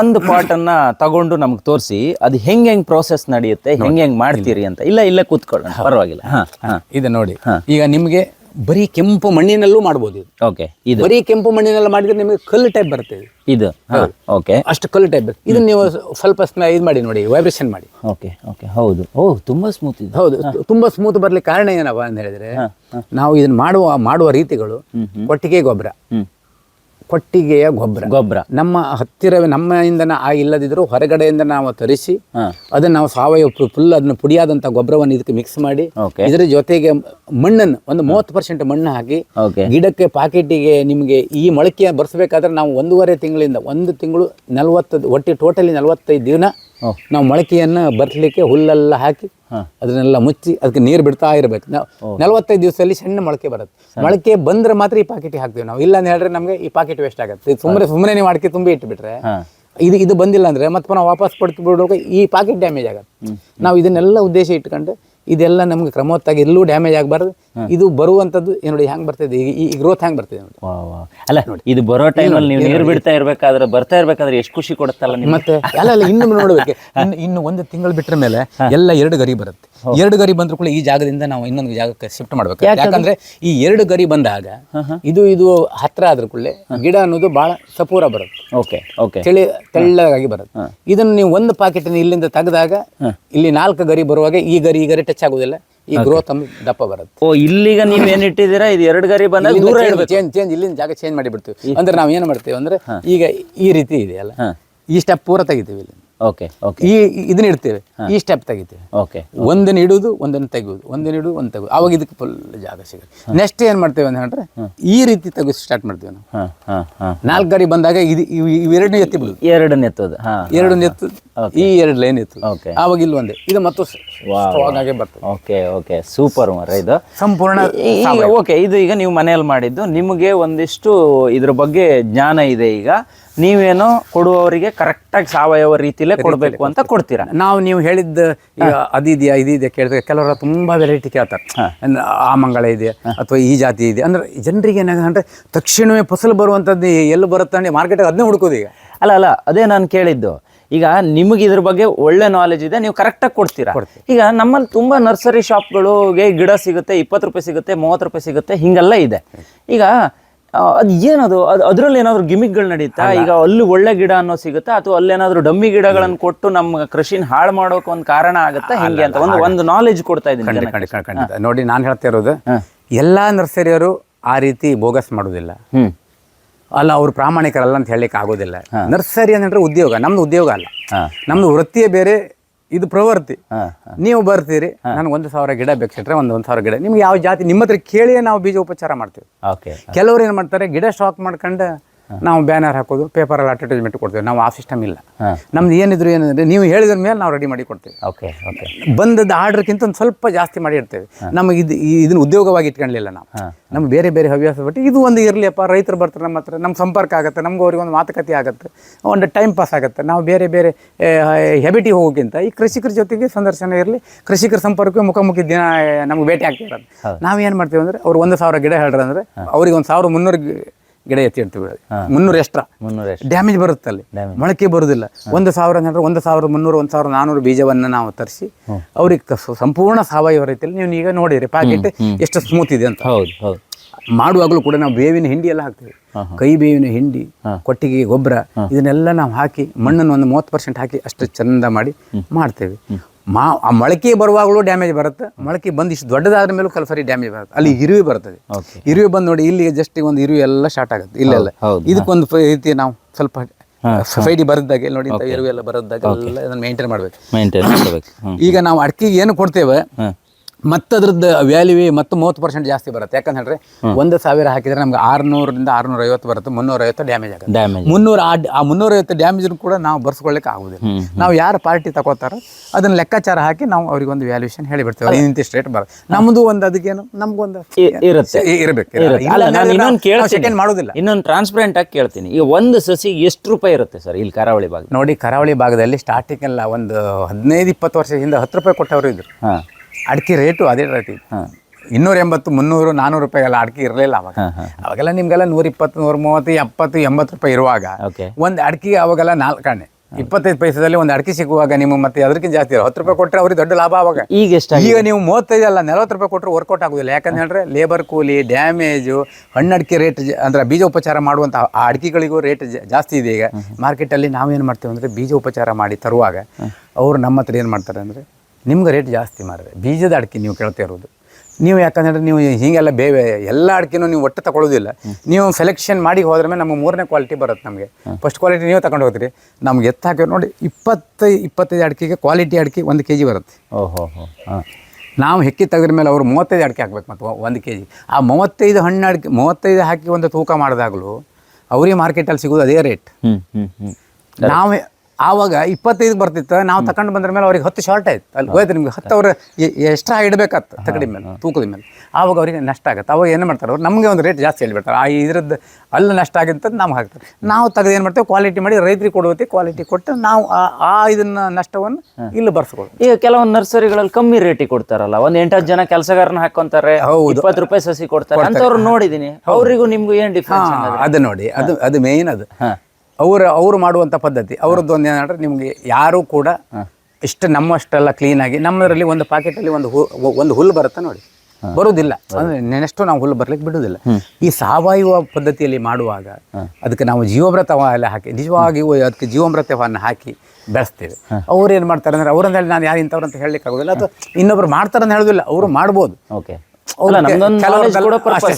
ಒಂದು ಪಾಟ್ ಅನ್ನ ತಗೊಂಡು ನಮ್ಗೆ ತೋರಿಸಿ ಅದು ಹೆಂಗ್ ಹೆಂಗ್ ಪ್ರೋಸೆಸ್ ನಡೆಯುತ್ತೆ ಹೆಂಗ್ ಹೆಂಗ್ ಮಾಡ್ತೀರಿ ಅಂತ. ಇಲ್ಲ ಇಲ್ಲ ಕೂತ್ಕೊಳ್ಳೋಣ. ಪರವಾಗಿಲ್ಲ. ಇದು ನೋಡಿ. ಈಗ ನಿಮಗೆ ಬರೀ ಕೆಂಪು ಮಣ್ಣಿನಲ್ಲೂ ಮಾಡ್ಬೋದು ಇದು. ಓಕೆ ಇದು. ಬರೀ ಕೆಂಪು ಮಣ್ಣಿನಲ್ಲೂ ಮಾಡಿದ್ರೆ ನಿಮಗೆ ಕಲ್ಲು ಟೈಪ್ ಬರುತ್ತೆ ಇದು. ಇದು ಓಕೆ ಅಷ್ಟು ಕಲ್ಲು ಟೈಪ್ ಬರುತ್ತೆ. ಇದನ್ನ ನೀವು ಸ್ವಲ್ಪ ಇದು ಮಾಡಿ ನೋಡಿ ವೈಬ್ರೇಷನ್ ಮಾಡಿ. ಓಕೆ ಓಕೆ ಹೌದು. ಓಹ್ ತುಂಬಾ ಸ್ಮೂತ್ ಇದೆ. ಹೌದು ತುಂಬಾ ಸ್ಮೂತ್ ಬರ್ಲಿಕ್ಕೆ ಕಾರಣ ಏನಪ್ಪ ಅಂತ ಹೇಳಿದ್ರೆ ನಾವು ಇದನ್ನ ಮಾಡುವ ಮಾಡುವ ರೀತಿಗಳು ಕೊಟ್ಟಿಗೆ ಗೊಬ್ಬರ. ಕೊಟ್ಟಿಗೆಯ ಗೊಬ್ಬರ. ಗೊಬ್ಬರ. ನಮ್ಮ ಹತ್ತಿರವೇ ನಮ್ಮಿಂದ ಆ ಇಲ್ಲದಿದ್ರು ಹೊರಗಡೆಯಿಂದ ನಾವು ತರಿಸಿ ಅದನ್ನ ನಾವು ಸಾವಯವ ಫುಲ್ ಅದನ್ನು ಪುಡಿಯಾದಂಥ ಗೊಬ್ಬರವನ್ನು ಇದಕ್ಕೆ ಮಿಕ್ಸ್ ಮಾಡಿ ಇದರ ಜೊತೆಗೆ ಮಣ್ಣನ್ನು ಒಂದು ಮೂವತ್ತು ಪರ್ಸೆಂಟ್ ಮಣ್ಣು ಹಾಕಿ ಗಿಡಕ್ಕೆ ಪಾಕೆಟಿಗೆ ನಿಮಗೆ ಈ ಮೊಳಕೆ ಬರ್ಸಬೇಕಾದ್ರೆ ನಾವು ಒಂದೂವರೆ ತಿಂಗಳಿಂದ ಒಂದು ತಿಂಗಳು ನಲವತ್ತು ಒಟ್ಟು ಟೋಟಲಿ ನಲವತ್ತೈದು ದಿನ. ನಾವು ಮೊಳಕೆಯನ್ನು ಬರ್ಸಲಿಕ್ಕೆ ಹುಲ್ಲೆಲ್ಲ ಹಾಕಿ ಅದನ್ನೆಲ್ಲ ಮುಚ್ಚಿ ಅದಕ್ಕೆ ನೀರು ಬಿಡ್ತಾ ಇರಬೇಕು. ನಾವು ನಲವತ್ತೈದು ದಿವಸದಲ್ಲಿ ಸಣ್ಣ ಮೊಳಕೆ ಬರುತ್ತೆ. ಮೊಳಕೆ ಬಂದ್ರೆ ಮಾತ್ರ ಈ ಪಾಕೆಟ್ ಹಾಕ್ತೀವಿ ನಾವು. ಇಲ್ಲ ಅಂತ ಹೇಳಿದ್ರೆ ನಮಗೆ ಈ ಪಾಕೆಟ್ ವೇಸ್ಟ್ ಆಗುತ್ತೆ. ಸುಮ್ಮನೆ ಸುಮ್ಮನೆ ನೀವು ಅಡಿಕೆ ತುಂಬಿ ಇಟ್ಬಿಟ್ರೆ ಇದು ಇದು ಬಂದಿಲ್ಲ ಅಂದ್ರೆ ಮತ್ತೆ ಪುನಃ ವಾಪಸ್ ಕೊಡ್ತು ಬಿಡುವಾಗ ಈ ಪಾಕೆಟ್ ಡ್ಯಾಮೇಜ್ ಆಗುತ್ತೆ. ನಾವು ಇದನ್ನೆಲ್ಲ ಉದ್ದೇಶ ಇಟ್ಕೊಂಡು ಇದೆಲ್ಲ ನಮ್ಗೆ ಕ್ರಮವತ್ತಾಗಿ ಎಲ್ಲೂ ಡ್ಯಾಮೇಜ್ ಆಗಬಾರ್ದು. ಇದು ಬರುವಂತದ್ದು ಏನ್ ನೋಡಿ ಹೆಂಗೆ ಬರ್ತಿದೆ ಈಗ ಈ ಗ್ರೋತ್ ಹೆಂಗೆ ಬರ್ತಿದೆ ನೋಡಿ. ಅಲ್ಲ ನೋಡಿ. ಇದು ಬರೋ ಅಲ್ಲಿ ನೀವು ನೀರು ಬಿಡ್ತಾ ಇರ್ಬೇಕಾದ್ರೆ ಬರ್ತಾ ಇರ್ಬೇಕಾದ್ರೆ ಎಷ್ಟು ಖುಷಿ ಕೊಡುತ್ತಲ್ಲ ಮತ್ತೆ ಅಲ್ಲ ಅಲ್ಲ ಇನ್ನು ನೋಡ್ಬೇಕು. ಇನ್ನು ಇನ್ನು ಒಂದು ತಿಂಗಳು ಬಿಟ್ರ ಮೇಲೆ ಎಲ್ಲ ಎರಡು ಗರಿ ಬರುತ್ತೆ. ಎರಡು ಗರಿ ಬಂದ್ರು ಕೂಡ ಈ ಜಾಗದಿಂದ ನಾವು ಇನ್ನೊಂದು ಜಾಗಕ್ಕೆ ಶಿಫ್ಟ್ ಮಾಡ್ಬೇಕು. ಯಾಕಂದ್ರೆ ಈ ಎರಡು ಗರಿ ಬಂದಾಗ ಇದು ಇದು ಹತ್ರ ಆದ್ರ ಕೂಡಲೇ ಗಿಡ ಅನ್ನೋದು ಬಹಳ ಸಪೂರ ಬರುತ್ತೆ. Okay okay. ಚಳಿ ತೆಳ್ಳಗಾಗಿ ಬರುತ್ತೆ. ಇದನ್ನು ನೀವು ಒಂದು ಪಾಕೆಟ್ ಇಲ್ಲಿಂದ ತೆಗೆದಾಗ ಇಲ್ಲಿ ನಾಲ್ಕು ಗರಿ ಬರುವಾಗ ಈ ಗರಿ ಈ ಗರಿ ಟಚ್ ಆಗುದಿಲ್ಲ. ಈ ಗ್ರೋತ್ ದಪ್ಪ ಬರುತ್ತೆ. ಓ ಇಲ್ಲಿಗ ನೀವ್ ಏನ್ ಇಟ್ಟಿದ್ದೀರಾ? ಇದು ಎರಡು ಗರಿ ಬಂದಾಗ ದೂರ ಇಡ್ಬೇಕು ಚೇಂಜ್ ಚೇಂಜ್ ಇಲ್ಲಿಂದ ಜಾಗ ಚೇಂಜ್ ಮಾಡಿ ಬಿಡ್ತೀವಿ ಅಂದ್ರೆ ನಾವು ಏನು ಮಾಡ್ತೀವಿ ಅಂದ್ರೆ ಈಗ ಈ ರೀತಿ ಇದೆಯಲ್ಲ ಈ ಸ್ಟೆಪ್ ಪೂರ ತೆಗಿತೀವಿ ಇಲ್ಲಿ ಓಕೆ ಓಕೆ. ಈ ಇದನ್ನ ಇಡ್ತೇವೆ. ಈ ಸ್ಟೆಪ್ ತೆಗಿತೇವೆ. ಓಕೆ ಒಂದನ್ನ ಇಡುದು ಒಂದನ್ನು ತೆಗೆಯುವುದು ಒಂದನ್ನು ಇಡುದು ಒಂದು ತೆಗೆದು ಅವಾಗ ಇದಕ್ಕೆ ಫುಲ್ ಜಾಗ ಸಿಗುತ್ತೆ. ನೆಕ್ಸ್ಟ್ ಏನು ಮಾಡ್ತೇವೆ ಅಂತ ಹೇಳಿದ್ರೆ ಈ ರೀತಿ ತೆಗೆದು ಸ್ಟಾರ್ಟ್ ಮಾಡ್ತೇವೆ ನಾವು. ನಾಲ್ಕು ಗಾಡಿ ಬಂದಾಗ ಇದು ಇವ್- ಇವೆರಡನೇ ಎತ್ತಿ ಬಿಡುದು. ಎರಡನೇ ನೆತ್ತದು ಹಾ ಎರಡು ಎತ್ತು ಈ ಎರಡು ಲೈನ್ ಎತ್ತು ಓಕೆ. ಆವಾಗ ಇಲ್ಲಿ ಒಂದೇ. ಇದು ಮತ್ತು ಆಗೇ ಬರ್ತದೆ. Okay okay. ಸೂಪರ್ ಮರ ಇದು. ಸಂಪೂರ್ಣ ಓಕೆ ಇದು ಈಗ ನೀವು ಮನೆಯಲ್ಲಿ ಮಾಡಿದ್ದು ನಿಮಗೆ ಒಂದಿಷ್ಟು ಇದ್ರ ಬಗ್ಗೆ ಜ್ಞಾನ ಇದೆ ಈಗ. ನೀವೇನೋ ಕೊಡುವವರಿಗೆ ಕರೆಕ್ಟಾಗಿ ಸಾವಯವ ರೀತಿಲೇ ಕೊಡಬೇಕು ಅಂತ ಕೊಡ್ತೀರಾ? ನಾವು ನೀವು ಹೇಳಿದ್ದ ಈಗ ಅದಿದೆಯಾ ಇದೆಯಾ ಕೇಳಿದ್ರೆ ಕೆಲವರು ತುಂಬ ವೆರೈಟಿ ಕೇಳ್ತಾರೆ. ಆ ಮಂಗಳ ಇದೆ ಅಥವಾ ಈ ಜಾತಿ ಇದೆ ಅಂದ್ರೆ ಜನರಿಗೆ ಏನಾಗಂದ್ರೆ ತಕ್ಷಣವೇ ಫಸಲು ಬರುವಂಥದ್ದು ಎಲ್ಲಿ ಬರುತ್ತೆ ಮಾರ್ಕೆಟ್ ಅದನ್ನೇ ಹುಡುಕೋದು ಈಗ. ಅಲ್ಲ ಅಲ್ಲ ಅದೇ ನಾನು ಕೇಳಿದ್ದು. ಈಗ ನಿಮಗೆ ಇದ್ರ ಬಗ್ಗೆ ಒಳ್ಳೆ ನಾಲೆಜ್ ಇದೆ ನೀವು ಕರೆಕ್ಟಾಗಿ ಕೊಡ್ತೀರಾ? ಈಗ ನಮ್ಮಲ್ಲಿ ತುಂಬ ನರ್ಸರಿ ಶಾಪ್ಗಳಿಗೆ ಗಿಡ ಸಿಗುತ್ತೆ ಇಪ್ಪತ್ತು ರೂಪಾಯಿ ಸಿಗುತ್ತೆ ಮೂವತ್ತು ರೂಪಾಯಿ ಸಿಗುತ್ತೆ ಹಿಂಗೆಲ್ಲ ಇದೆ. ಈಗ ಅದ್ ಏನದು ಅದು ಅದ್ರಲ್ಲಿ ಏನಾದ್ರು ಗಿಮಿಕ್ಗಳು ನಡೀತಾ? ಈಗ ಅಲ್ಲಿ ಒಳ್ಳೆ ಗಿಡ ಅನ್ನೋ ಸಿಗುತ್ತಾ? ಅಥವಾ ಅಲ್ಲೇನಾದ್ರೂ ಡಮ್ಮಿ ಗಿಡಗಳನ್ನು ಕೊಟ್ಟು ನಮ್ಮ ಕೃಷಿನ ಹಾಳು ಮಾಡೋಕೆ ಒಂದು ಕಾರಣ ಆಗುತ್ತಾ? ಹೆಂಗೆ ಅಂತ ಒಂದು ಒಂದು ನಾಲೆಜ್ ಕೊಡ್ತಾ ಇದ್ದೀನಿ ಖಂಡಿತ ನೋಡಿ ನಾನು ಹೇಳ್ತಾ ಇರೋದು ಎಲ್ಲಾ ನರ್ಸರಿಯವರು ಆ ರೀತಿ ಬೋಗಸ್ ಮಾಡೋದಿಲ್ಲ. ಅಲ್ಲ ಅವ್ರು ಪ್ರಾಮಾಣಿಕರಲ್ಲ ಅಂತ ಹೇಳಲಿಕ್ಕೆ ಆಗೋದಿಲ್ಲ ನರ್ಸರಿ ಅಂದ್ರೆ ಉದ್ಯೋಗ ನಮ್ದು ಉದ್ಯೋಗ ಅಲ್ಲ. ನಮ್ದು ವೃತ್ತಿಯೇ ಬೇರೆ ಇದು ಪ್ರವೃತ್ತಿ. ನೀವು ಬರ್ತೀರಿ ನಾನು ಒಂದು ಸಾವಿರ ಗಿಡ ಬೇಕಿಟ್ರೆ ಒಂದು ಒಂದು ಸಾವಿರ ಗಿಡ. ನಿಮ್ಗೆ ಯಾವ ಜಾತಿ ನಿಮ್ಮ ಹತ್ರ ಕೇಳಿಯೇ ನಾವು ಬೀಜ ಉಪಚಾರ ಮಾಡ್ತೀವಿ. ಕೆಲವ್ರು ಕೆಲವರು ಏನು ಮಾಡ್ತಾರೆ ಗಿಡ ಸ್ಟಾಕ್ ಮಾಡ್ಕೊಂಡು ನಾವು ಬ್ಯಾನರ್ ಹಾಕೋದು ಪೇಪರಲ್ಲಿ ಅಡ್ವರ್ಟೈಸ್ಮೆಂಟ್ ಕೊಡ್ತೇವೆ. ನಾವು ಆ ಸಿಸ್ಟಮ್ ಇಲ್ಲ. ನಮ್ದು ಏನಿದ್ರು ಏನಂದರೆ ನೀವು ಹೇಳಿದ್ರ ಮೇಲೆ ನಾವು ರೆಡಿ ಮಾಡಿ ಕೊಡ್ತೇವೆ. Okay okay. ಬಂದದ್ದು ಆರ್ಡ್ರಕ್ಕಿಂತ ಒಂದು ಸ್ವಲ್ಪ ಜಾಸ್ತಿ ಮಾಡಿ ಇಡ್ತೇವೆ. ನಮಗೆ ಇದು ಇದನ್ನು ಉದ್ಯೋಗವಾಗಿ ಇಟ್ಕೊಳ್ಳಲಿಲ್ಲ ನಾವು. ನಮ್ಗೆ ಬೇರೆ ಬೇರೆ ಹವ್ಯಾಸ ಬಟ್ಟಿ ಇದು ಒಂದು ಇರಲಿಯಪ್ಪ ರೈತರು ಬರ್ತಾರೆ ನಮ್ಮ ಹತ್ರ ನಮ್ಮ ಸಂಪರ್ಕ ಆಗುತ್ತೆ ನಮ್ಗೆ ಅವ್ರಿಗೆ ಒಂದು ಮಾತುಕತೆ ಆಗುತ್ತೆ ಒಂದು ಟೈಮ್ ಪಾಸ್ ಆಗುತ್ತೆ. ನಾವು ಬೇರೆ ಬೇರೆ ಹೆಬಿಟಿ ಹೋಗೋಕ್ಕಿಂತ ಈ ಕೃಷಿಕರ ಜೊತೆಗೆ ಸಂದರ್ಶನ ಇರಲಿ ಕೃಷಿಕರ ಸಂಪರ್ಕ ಮುಖಾಮುಖಿ ದಿನ ನಮ್ಗೆ ಭೇಟಿ ಆಗ್ತಿರೋದು ನಾವು ಏನು ಮಾಡ್ತೀವಿ ಅಂದರೆ ಅವ್ರು ಒಂದು ಸಾವಿರ ಗಿಡ ಹೇಳ್ರಂದ್ರೆ ಅಂದರೆ ಅವ್ರಿಗೆ ಒಂದು ಸಾವಿರ ಮುನ್ನೂರು ಗಿಡ ಎತ್ತಿ ಇಡ್ತೀವಿ ಮುನ್ನೂರು ಎಕ್ಸ್ಟ್ರಾ. ಡ್ಯಾಮೇಜ್ ಬರುತ್ತೆ ಅಲ್ಲಿ. ಮೊಳಕೆ ಬರುವುದಿಲ್ಲ ಒಂದು ಸಾವಿರ ಅಂದ್ರೆ ಒಂದು ಸಾವಿರ ಮುನ್ನೂರು ಒಂದು ಸಾವಿರ ನಾನ್ನೂರು ಬೀಜವನ್ನ ನಾವು ತರಿಸಿ ಅವ್ರಿಗೆ ಸಂಪೂರ್ಣ ಸಾವಯವ ರೀತಿಯಲ್ಲಿ ನೀವು ಈಗ ನೋಡಿರಿ ಪ್ಯಾಕೆಟ್ ಎಷ್ಟು ಸ್ಮೂತ್ ಇದೆ ಅಂತ. ಹೌದು ಹೌದು. ಮಾಡುವಾಗಲೂ ಕೂಡ ನಾವು ಬೇವಿನ ಹಿಂಡಿ ಎಲ್ಲ ಹಾಕ್ತೀವಿ. ಕೈ ಬೇವಿನ ಹಿಂಡಿ ಕೊಟ್ಟಿಗೆ ಗೊಬ್ಬರ ಇದನ್ನೆಲ್ಲ ನಾವು ಹಾಕಿ ಮಣ್ಣನ್ನು ಒಂದು ಮೂವತ್ತು ಪರ್ಸೆಂಟ್ ಹಾಕಿ ಅಷ್ಟು ಚಂದ ಮಾಡಿ ಮಾಡ್ತೇವೆ. ಮಾ ಆ ಮೊಳಕೆ ಬರುವಾಗಲೂ ಡ್ಯಾಮೇಜ್ ಬರುತ್ತೆ. ಮೊಳಕೆ ಬಂದು ಇಷ್ಟು ದೊಡ್ಡದಾದ ಮೇಲೂ ಕೆಲವು ಸರಿ ಡ್ಯಾಮೇಜ್ ಬರುತ್ತೆ. ಅಲ್ಲಿ ಇರುವೆ ಬರ್ತದೆ. ಇರುವೆ ಬಂದು ನೋಡಿ ಇಲ್ಲಿ ಜಸ್ಟ್ ಒಂದು ಇರುವೆ ಎಲ್ಲ ಸ್ಟಾರ್ಟ್ ಆಗುತ್ತೆ. ಇಲ್ಲೆಲ್ಲ ಇದಕ್ಕೊಂದು ರೀತಿ ನಾವು ಸ್ವಲ್ಪ ಸೊಸೈಟಿ ಬರದಾಗ ನೋಡಿ ಇರುವೆ ಎಲ್ಲ ಬರದ್ದಾಗೆ ಎಲ್ಲ ಇದನ್ನು ಮೇಂಟೈನ್ ಮಾಡ್ಬೇಕು. ಮೇಂಟೈನ್ ಮಾಡಬೇಕು. ಈಗ ನಾವು ಅಡಿಕೆಗೆ ಏನು ಕೊಡ್ತೇವೆ? ಮತ್ತೆ ಅದ್ರದ್ದು ವ್ಯಾಲ್ಯೂ ಮತ್ತೆ ಮೂವತ್ತು ಪರ್ಸೆಂಟ್ ಜಾಸ್ತಿ ಬರುತ್ತೆ. ಯಾಕಂತ ಹೇಳಿದ್ರೆ ಒಂದು ಸಾವಿರ ಹಾಕಿದ್ರೆ ನಮ್ಗೆ ಆರ್ನೂರರಿಂದ ಆರ್ನೂರ ಐವತ್ತು ಬರುತ್ತೆ ಮುನ್ನೂರ ಐವತ್ತು ಡ್ಯಾಮೇಜ್ ಆಗುತ್ತೆ. ಡ್ಯಾಮೇಜ್ ಮುನ್ನೂರ ಆ ಮುನ್ನೂರ ಐವತ್ತು ಡ್ಯಾಮೇಜ್ ಕೂಡ ನಾವು ಬರ್ಸ್ಕೊಳ್ಳಿಕ್ಕೆ ಆಗುದಿಲ್ಲ. ನಾವು ಯಾರು ಪಾರ್ಟಿ ತಗೋತಾರೋ ಅದನ್ನ ಲೆಕ್ಕಾಚಾರ ಹಾಕಿ ನಾವು ಅವ್ರಿಗೆ ಒಂದು ವ್ಯಾಲ್ಯೂಷನ್ ಹೇಳಿಬಿಡ್ತೇವೆ. ಇಂತಿಷ್ಟು ರೇಟ್ ಬರುತ್ತೆ. ನಮ್ದು ಒಂದು ಅದಕ್ಕೇನು? ನಮ್ಗೊಂದು ಇರುತ್ತೆ. ಇರಬೇಕು. ಮಾಡೋದಿಲ್ಲ. ಇನ್ನೊಂದು ಟ್ರಾನ್ಸ್ಪರೆಂಟ್ ಆಗಿ ಕೇಳ್ತೀನಿ. ಈ ಒಂದು ಸಸಿ ಎಷ್ಟು ರೂಪಾಯಿ ಇರುತ್ತೆ ಸರ್ ಇಲ್ಲಿ ಕರಾವಳಿ ಭಾಗ? ನೋಡಿ ಕರಾವಳಿ ಭಾಗದಲ್ಲಿ ಸ್ಟಾರ್ಟಿಂಗ್ ಎಲ್ಲ ಒಂದು ಹದಿನೈದು ಇಪ್ಪತ್ತು ವರ್ಷ ಹಿಂದೆ ಹತ್ತು ರೂಪಾಯಿ ಕೊಟ್ಟವರು ಇದ್ರು. ಅಡಿಕೆ ರೇಟು ಅದೇ ರೇಟ್ ಇತ್ತು. ಇನ್ನೂರ ಎಂಬತ್ತು ಮುನ್ನೂರು ನಾನ್ನೂರು ರೂಪಾಯಿ ಎಲ್ಲ ಅಡಿಕೆ ಇರಲಿಲ್ಲ ಅವಾಗ. ಅವಾಗೆಲ್ಲ ನಿಮಗೆಲ್ಲ ನೂರ ಇಪ್ಪತ್ತು ನೂರ ಮೂವತ್ತು ಎಪ್ಪತ್ತು ಎಂಬತ್ತು ರೂಪಾಯಿ ಇರುವಾಗ ಒಂದು ಅಡಿಕೆ ಅವಾಗೆಲ್ಲ ನಾಲ್ಕಣ್ಣೆ ಇಪ್ಪತ್ತೈದು ಪೈಸದಲ್ಲಿ ಒಂದು ಅಡಿಕೆ ಸಿಗುವಾಗ ನಿಮ್ಮ ಮತ್ತೆ ಅದಕ್ಕಿಂತ ಜಾಸ್ತಿ ಹತ್ತು ರೂಪಾಯಿ ಕೊಟ್ಟರೆ ಅವ್ರಿಗೆ ದೊಡ್ಡ ಲಾಭ ಅವಾಗ. ಈಗ ಎಷ್ಟು ಈಗ ನೀವು ಮೂವತ್ತೈದು ಅಲ್ಲ ನಲವತ್ತು ರೂಪಾಯಿ ಕೊಟ್ಟರೆ ವರ್ಕೌಟ್ ಆಗೋದಿಲ್ಲ. ಯಾಕಂತ ಹೇಳಿದ್ರೆ ಲೇಬರ್ ಕೂಲಿ ಡ್ಯಾಮೇಜು ಹಣ್ಣು ಅಡಿಕೆ ರೇಟ್ ಅಂದ್ರೆ ಬೀಜೋಪಚಾರ ಮಾಡುವಂಥ ಆ ಅಡಿಕೆಗಳಿಗೂ ರೇಟ್ ಜಾಸ್ತಿ ಇದೆ ಈಗ. ಮಾರ್ಕೆಟಲ್ಲಿ ನಾವೇನು ಮಾಡ್ತೇವೆ ಅಂದರೆ ಬೀಜೋಪಚಾರ ಮಾಡಿ ತರುವಾಗ ಅವರು ನಮ್ಮ ಹತ್ರ ಏನು ಮಾಡ್ತಾರೆ ಅಂದರೆ ನಿಮ್ಗೆ ರೇಟ್ ಜಾಸ್ತಿ ಮಾರಿದೆ ಬೀಜದ ಅಡಿಕೆ ನೀವು ಕೇಳ್ತಾ ಇರೋದು. ನೀವು ಯಾಕಂದರೆ ನೀವು ಹೀಗೆಲ್ಲ ಬೇವೆ ಎಲ್ಲ ಅಡಿಕೆನೂ ನೀವು ಒಟ್ಟು ತಗೊಳ್ಳೋದಿಲ್ಲ ನೀವು ಸೆಲೆಕ್ಷನ್ ಮಾಡಿ ಹೋದ್ರ ಮೇಲೆ ನಮಗೆ ಮೂರನೇ ಕ್ವಾಲಿಟಿ ಬರುತ್ತೆ ನಮಗೆ. ಫಸ್ಟ್ ಕ್ವಾಲಿಟಿ ನೀವು ತಗೊಂಡು ಹೋಗ್ತೀರಿ. ನಮ್ಗೆ ಎತ್ತ ಹಾಕಿ ನೋಡಿ ಇಪ್ಪತ್ತೈದು ಇಪ್ಪತ್ತೈದು ಅಡಿಕೆಗೆ ಕ್ವಾಲಿಟಿ ಅಡಿಕೆ ಒಂದು ಕೆ ಜಿ ಬರುತ್ತೆ. ಓಹೋ ಹೋ ಹಾಂ. ನಾವು ಹೆಕ್ಕಿ ತೆಗೆದ ಮೇಲೆ ಅವರು ಮೂವತ್ತೈದು ಅಡಿಕೆ ಹಾಕ್ಬೇಕು ಮತ್ತು ಒಂದು ಕೆ ಜಿ ಆ ಮೂವತ್ತೈದು ಹಣ್ಣು ಅಡಿಕೆ ಮೂವತ್ತೈದು ಹಾಕಿ ಒಂದು ತೂಕ ಮಾಡಿದಾಗಲೂ ಅವರಿಗೆ ಮಾರ್ಕೆಟಲ್ಲಿ ಸಿಗೋದು ಅದೇ ರೇಟ್ ಹ್ಞೂ ಹ್ಞೂ ಹ್ಞೂ ನಾವು ಆವಾಗ ಇಪ್ಪತ್ತೈದು ಬರ್ತಿತ್ತು. ನಾವು ತಗೊಂಡು ಬಂದ್ರ ಮೇಲೆ ಅವ್ರಿಗೆ ಹತ್ತು ಶಾರ್ಟ್ ಆಯ್ತು. ಅಲ್ಲಿ ಹೋಯ್ತು ನಿಮ್ಗೆ ಹತ್ತು ಅವ್ರು ಎಕ್ಸ್ಟ್ರಾ ಇಡಬೇಕಾಗ್ತದೆ ತಗಡಿ ಮೇಲೆ ತೂಕದ ಮೇಲೆ. ಆವಾಗ ಅವರಿಗೆ ನಷ್ಟ ಆಗುತ್ತೆ. ಅವಾಗ ಏನು ಮಾಡ್ತಾರೆ ಅವ್ರು? ನಮಗೆ ಒಂದು ರೇಟ್ ಜಾಸ್ತಿ ಹೇಳ್ಬಿಡ್ತಾರೆ. ಆ ಇದ್ರದ್ದು ಅಲ್ಲಿ ನಷ್ಟ ಆಗಿಂತ ನಮ್ಗೆ ಹಾಕ್ತಾರೆ. ನಾವು ತೆಗೆದು ಏನು ಮಾಡ್ತೇವೆ? ಕ್ವಾಲಿಟಿ ಮಾಡಿ ರೈತರಿಗೆ ಕೊಡುವತ್ತೆ ಕ್ವಾಲಿಟಿ ಕೊಟ್ಟು ನಾವು ಆ- ಇದನ್ನ ನಷ್ಟವನ್ನು ಇಲ್ಲಿ ಬರ್ಸ್ಕೊಳ್ಳೋದು ಈಗ ಕೆಲವೊಂದು ನರ್ಸರಿಗಳಲ್ಲಿ ಕಮ್ಮಿ ರೇಟಿಗೆ ಕೊಡ್ತಾರಲ್ಲ ಒಂದ್ ಎಂಟತ್ತು ಜನ ಕೆಲಸಗಾರನ ಹಾಕೊಂತಾರೆ ಇಪ್ಪತ್ತು ರೂಪಾಯಿ ಸಸಿ ಕೊಡ್ತಾರೆ ಅಂತವ್ರು ನೋಡಿದೀನಿ. ಅವರಿಗೂ ನಿಮ್ಗೂ ಏನ್ ಡಿಫ್ರೆನ್ಸ್ ಅದು ನೋಡಿ ಅದು ಅದು ಮೇಯ್ನ್ ಅದು. ಅವ್ರು ಅವರು ಮಾಡುವಂಥ ಪದ್ಧತಿ. ಅವ್ರದ್ದು ಒಂದು ಏನಂದ್ರೆ ನಿಮ್ಗೆ ಯಾರು ಕೂಡ ಇಷ್ಟು ನಮ್ಮಷ್ಟೆಲ್ಲ ಕ್ಲೀನಾಗಿ ನಮ್ಮದರಲ್ಲಿ ಒಂದು ಪಾಕೆಟಲ್ಲಿ ಒಂದು ಹು ಒಂದು ಹುಲ್ಲು ಬರುತ್ತೆ ನೋಡಿ? ಬರುವುದಿಲ್ಲ ಅಂದ್ರೆ ನೆನೆಷ್ಟು ನಾವು ಹುಲ್ಲು ಬರ್ಲಿಕ್ಕೆ ಬಿಡುವುದಿಲ್ಲ ಈ ಸಾವಯವ ಪದ್ಧತಿಯಲ್ಲಿ ಮಾಡುವಾಗ ಅದಕ್ಕೆ ನಾವು ಜೀವಾಮೃತ ಎಲ್ಲ ಹಾಕಿ ನಿಜವಾಗಿ ಅದಕ್ಕೆ ಜೀವಮೃತವನ್ನು ಹಾಕಿ ಬೆಳೆಸ್ತೇವೆ. ಅವ್ರು ಏನು ಮಾಡ್ತಾರೆ ಅಂದ್ರೆ ಅವ್ರಂತ ಹೇಳಿ ನಾನು ಯಾರು ಇಂಥವ್ರು ಅಂತ ಹೇಳಲಿಕ್ಕೆ ಆಗೋದಿಲ್ಲ ಅಥವಾ ಇನ್ನೊಬ್ರು ಮಾಡ್ತಾರೆ ಅಂತ ಹೇಳೋದಿಲ್ಲ ಅವರು ಮಾಡ್ಬೋದು. ಓಕೆ.